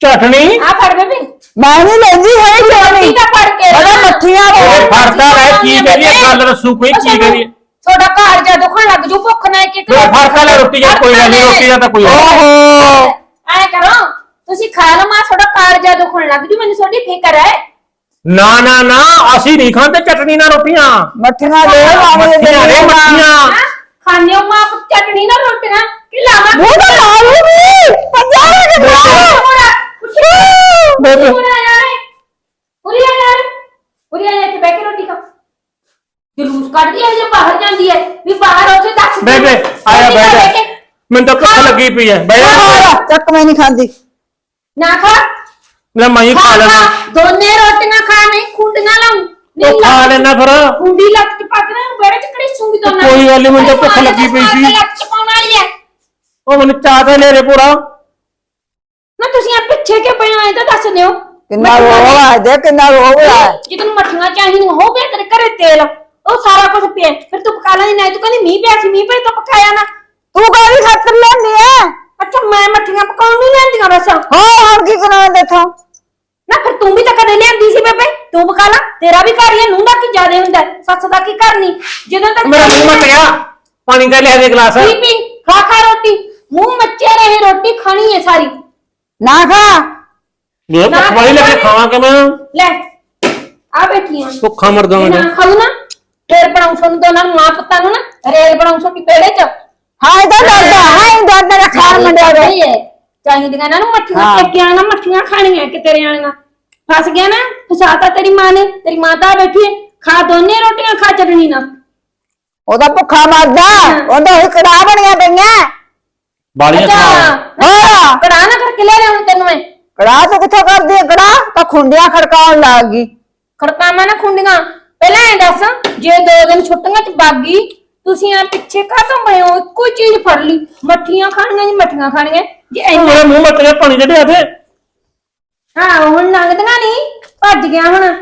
ਚਟਣੀ ਆ ਫੜ ਬੇਬੇ। ਮੈਂ ਨਹੀਂ ਲੈਂਦੀ ਰੋਟੀ ਚੋਣੀ ਤਾਂ ਫੜ ਕੇ ਬੜਾ ਮੱਠੀਆਂ ਹੋਵੇ ਫੜਦਾ ਰਹਿ ਕੀ ਕਰੀਏ? ਗੱਲ ਦੱਸੂ ਕੋਈ ਕੀ ਕਰੀਏ? ਤੁਹਾਡਾ ਘਰ ਜਾ ਦੁਖਣ ਲੱਗ ਜੂ ਭੁੱਖ ਨਾਲ ਕਿ ਲੋ ਫੜਦਾ ਲੈ ਰੋਟੀ ਜਾਂ ਕੋਈ ਗੱਲ ਨਹੀਂ ਰੋਟੀ ਦਾ ਤਾਂ ਕੋਈ ਨੀ। ਓਹੋ। ਐ ਕਰੋ ਤੁਸੀਂ ਖਾ ਲਓ ਮਾਂ ਤੁਹਾਡਾ ਘਰ ਜਾ ਦੁਖਣ ਲੱਗ ਜੂ ਮੈਨੂੰ ਤੁਹਾਡੀ ਫਿਕਰ ਹੈ। ਨਾ ਨਾ ਨਾ ਅਸੀਂ ਨਹੀਂ ਖਾਂਦੇ ਚਟਣੀ ਨਾਲ ਰੋਟੀਆਂ। ਮੱਠੀਆਂ ਦੇ ਮੱਠੀਆਂ ਨੇ ਮੱਠੀਆਂ। ਹਾਂ? ਖਾਣੇ ਹੋ? ਮਾਂ ਪੁੱਤ ਚਟਣੀ ਨਾਲ ਰੋਟੀਆਂ। ਕਿ ਲਾਵਾਂ? ਮੂੰਹ ਤਾਂ ਲਾ ਲੂਗੀ ਪੰਜਾਹ ਦੇ ਬੇਬੇ। ਪੂਰੀ ਆ ਯਾਰ ਪੂਰੀ ਆ ਯਾਰ। ਪੂਰੀ ਆ ਜਾ ਕੇ ਬੈਠ ਕੇ ਰੋਟੀ ਖਾ ਜਲੂਸ ਕੱਢਦੀ ਹੈ ਜੇ ਬਾਹਰ ਜਾਂਦੀ ਹੈ ਵੀ ਬਾਹਰ ਉੱਥੇ ਦੱਸ ਦੇ। ਬੇਬੇ ਆਇਆ ਬੈਠ। ਮੈਨੂੰ ਤਾਂ ਭੁੱਖ ਲੱਗੀ ਪਈ ਹੈ ਬਹਿ ਜਾ। ਚੱਕ ਮੈਂ ਨਹੀਂ ਖਾਂਦੀ। ਨਾ ਖਾ। ਨਾ ਮੈਂ ਹੀ ਖਾ ਲੈਣਾ ਦੋਨੇ ਰੋਟੀਆਂ ਖਾ ਨਹੀਂ ਖੁੰਡੀਆਂ ਲਾਉਂ। ਉਹ ਖਾ ਲੈਣਾ ਫਿਰ। ਖੁੰਡੀ ਲੱਤ ਚ ਪਾ ਕੇ ਨਾ ਬੜੇ ਚ ਕੜੀ ਸੂੰਗੀ ਦੋਨਾਂ ਕੋਈ ਗੱਲ ਨੀ, ਮੈਨੂੰ ਤਾਂ ਭੁੱਖ ਲੱਗੀ ਪਈ ਸੀ। ਲੱਤ ਚ ਪਾਉਣ ਵਾਲੀ ਹੈ ਉਹ ਮੈਨੂੰ ਚਾਹ ਤਾਂ ਲੈ ਰੇ ਪੂਰਾ। ਨਾ ਤੁਸੀਂ ਆ ਪਿੱਛੇ ਕਿਉਂ ਪਏ ਇਹ ਤਾਂ ਦੱਸ ਦਿਓ। ਕਿੰਨਾ ਰੋਹ ਆ ਦੇ ਕਿੰਨਾ ਰੋਹ ਆ ਜਦੋਂ ਮੱਠੀਆਂ ਚਾਹੀਦੀਆਂ ਹੋ ਗਿਆ ਤੇਰੇ ਘਰੇ ਤੇਲ ਉਹ ਸਾਰਾ ਕੁਝ ਪਿਆ। ਫਿਰ ਤੂੰ ਪਕਾ ਲੈਂਦੀ ਨਹੀਂ ਤੂੰ ਕਹਿੰਦੀ ਮੀਂਹ ਪਿਆ ਸੀ ਮੀਂਹ ਪਿਆ ਤਾਂ ਪਕਾਇਆ ਨਾ। ਤੂੰ ਕਾਹਦੀ ਖਾਤਰ ਲੈਂਦੀ ਐ? ਅੱਛਾ ਮੈਂ ਮੱਠੀਆਂ ਪਕਾਉਣ ਨਹੀਂ ਲੈਂਦੀਆਂ ਬਸ। ਹਾਂ ਹੁਣ ਕੀ ਕਰਾਂ ਦੇਖੋ ਨਾ ਫਿਰ ਤੂੰ ਵੀ ਤਾਂ ਕਦੇ ਲਿਆਂਦੀ ਸੀ ਬੇਬੇ। ਤੂੰ ਪਕਾ ਲਾ ਤੇਰਾ ਵੀ ਘਰ ਹੀ ਹੈ, ਨੂੰਹ ਦਾ ਕੀ ਜ਼ਿਆਦਾ ਹੁੰਦਾ? ਹੈ, ਸੱਸ ਦਾ ਕੀ ਕਰਨੀ ਜਦੋਂ ਤੱਕ ਮੇਰਾ ਮੂੰਹ ਮੱਟ ਗਿਆ ਪਾਣੀ ਦਾ ਲਿਆ ਦੇ ਗਲਾਸ। ਪੀ ਪੀ ਖਾ ਖਾ ਰੋਟੀ। ਮੂੰਹ ਮੱਚੇ ਰਹੇ ਰੋਟੀ ਖਾਣੀ ਹੈ ਸਾਰੀ। ਨਾ ਖਾ। ਮੈਂ ਭੁੱਖ ਵਾਲੀ ਲੱਗੇ ਖਾਵਾਂ ਕਿ ਮੈਂ? ਲੈ ਆ ਬੈਠੀਆਂ ਭੁੱਖਾ ਮਰ ਜੇ ਜਾਵਾਂਗਾ ਨਾ ਖਾਊ ਨਾ ਫੇਰ ਬਣਾਉਂ ਤੁਹਾਨੂੰ ਦੋਨਾਂ ਨੂੰ ਮਾਂ ਪੁੱਤਾਂ ਨੂੰ ਨਾ ਰੇਲ ਬਣਾਉਂ ਛੋਟੀ ਪੇੜੇ ਚ। ਹਾਂ ਇਹਦਾ ਡਰਦਾ ਹਾਂ ਇਹਦਾ ਡਰਦਾ ਖਾਣ ਮੰਡਿਆ ਵੇ। ਚਾਹੀਦੀਆਂ ਇਹਨਾਂ ਨੂੰ ਮੱਠੀਆਂ ਹਾਂ। ਨਾਲ ਮੱਠੀਆਂ ਖਾਣੀਆਂ ਕਿ ਤੇਰੇ ਆਣੀਆਂ ਫਸ ਗਿਆ ਨਾ ਫਸਾਤਾ ਤੇਰੀ ਮਾਂ ਨੇ ਤੇਰੀ ਮਾਂ ਤਾਂ ਬੈਠੀ ਹੈ ਖਾ ਦੋਨੇ ਰੋਟੀਆਂ ਖਾ ਚਟਣੀ ਨਾ ਉਹਦਾ ਭੁੱਖਾ ਮਰਦਾ ਉਹਦਾ ਹੀ ਕੜਾ ਬਣੀਆਂ ਪਈਆਂ। ਬਾਲੀਆਂ ਸੁਣਾ ਹਾਂ। ਕੜਾ ਨਾ ਕਰਕੇ ਲੈ ਰਿਹਾ ਹੁਣ ਤੈਨੂੰ ਮੈਂ। ਕੜਾ ਤੋਂ ਕਿੱਥੋਂ ਕਰਦੀ ਹੈ ਕੜਾ ਤਾਂ ਖੁੰਡਿਆਂ ਖੜਕਾਉਣ ਲੱਗ ਗਈ। ਖੜਕਾਵਾਂ ਨਾ ਖੁੰਡੀਆਂ। ਪਹਿਲਾਂ ਐ ਦੱਸ ਜੇ ਦੋ ਦਿਨ ਛੁੱਟੀਆਂ ਚ ਬਾਗੀ ਤੁਸੀਂ ਆ ਪਿੱਛੇ ਕਾਹਤੋਂ ਬਣੇ ਹੋ? ਕੋਈ ਚੀਜ਼ ਫੜ ਲਈ। ਮੱਠੀਆਂ ਖਾਣੀਆਂ ਜੀ ਮੱਠੀਆਂ ਖਾਣੀਆਂ। ਜੇ ਐਨਾ ਮੇਰੇ ਮੂੰਹ ਦੇ ਪਾਣੀ ਚੜਿਆ ਤੇ ਹਾਂ ਹੁਣ ਲੰਘਦੀਆਂ ਨਹੀਂ ਭੱਜ ਗਿਆ ਹੁਣ।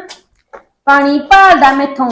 ਪਾਣੀ ਭਾਲਦਾ ਮੈਥੋਂ।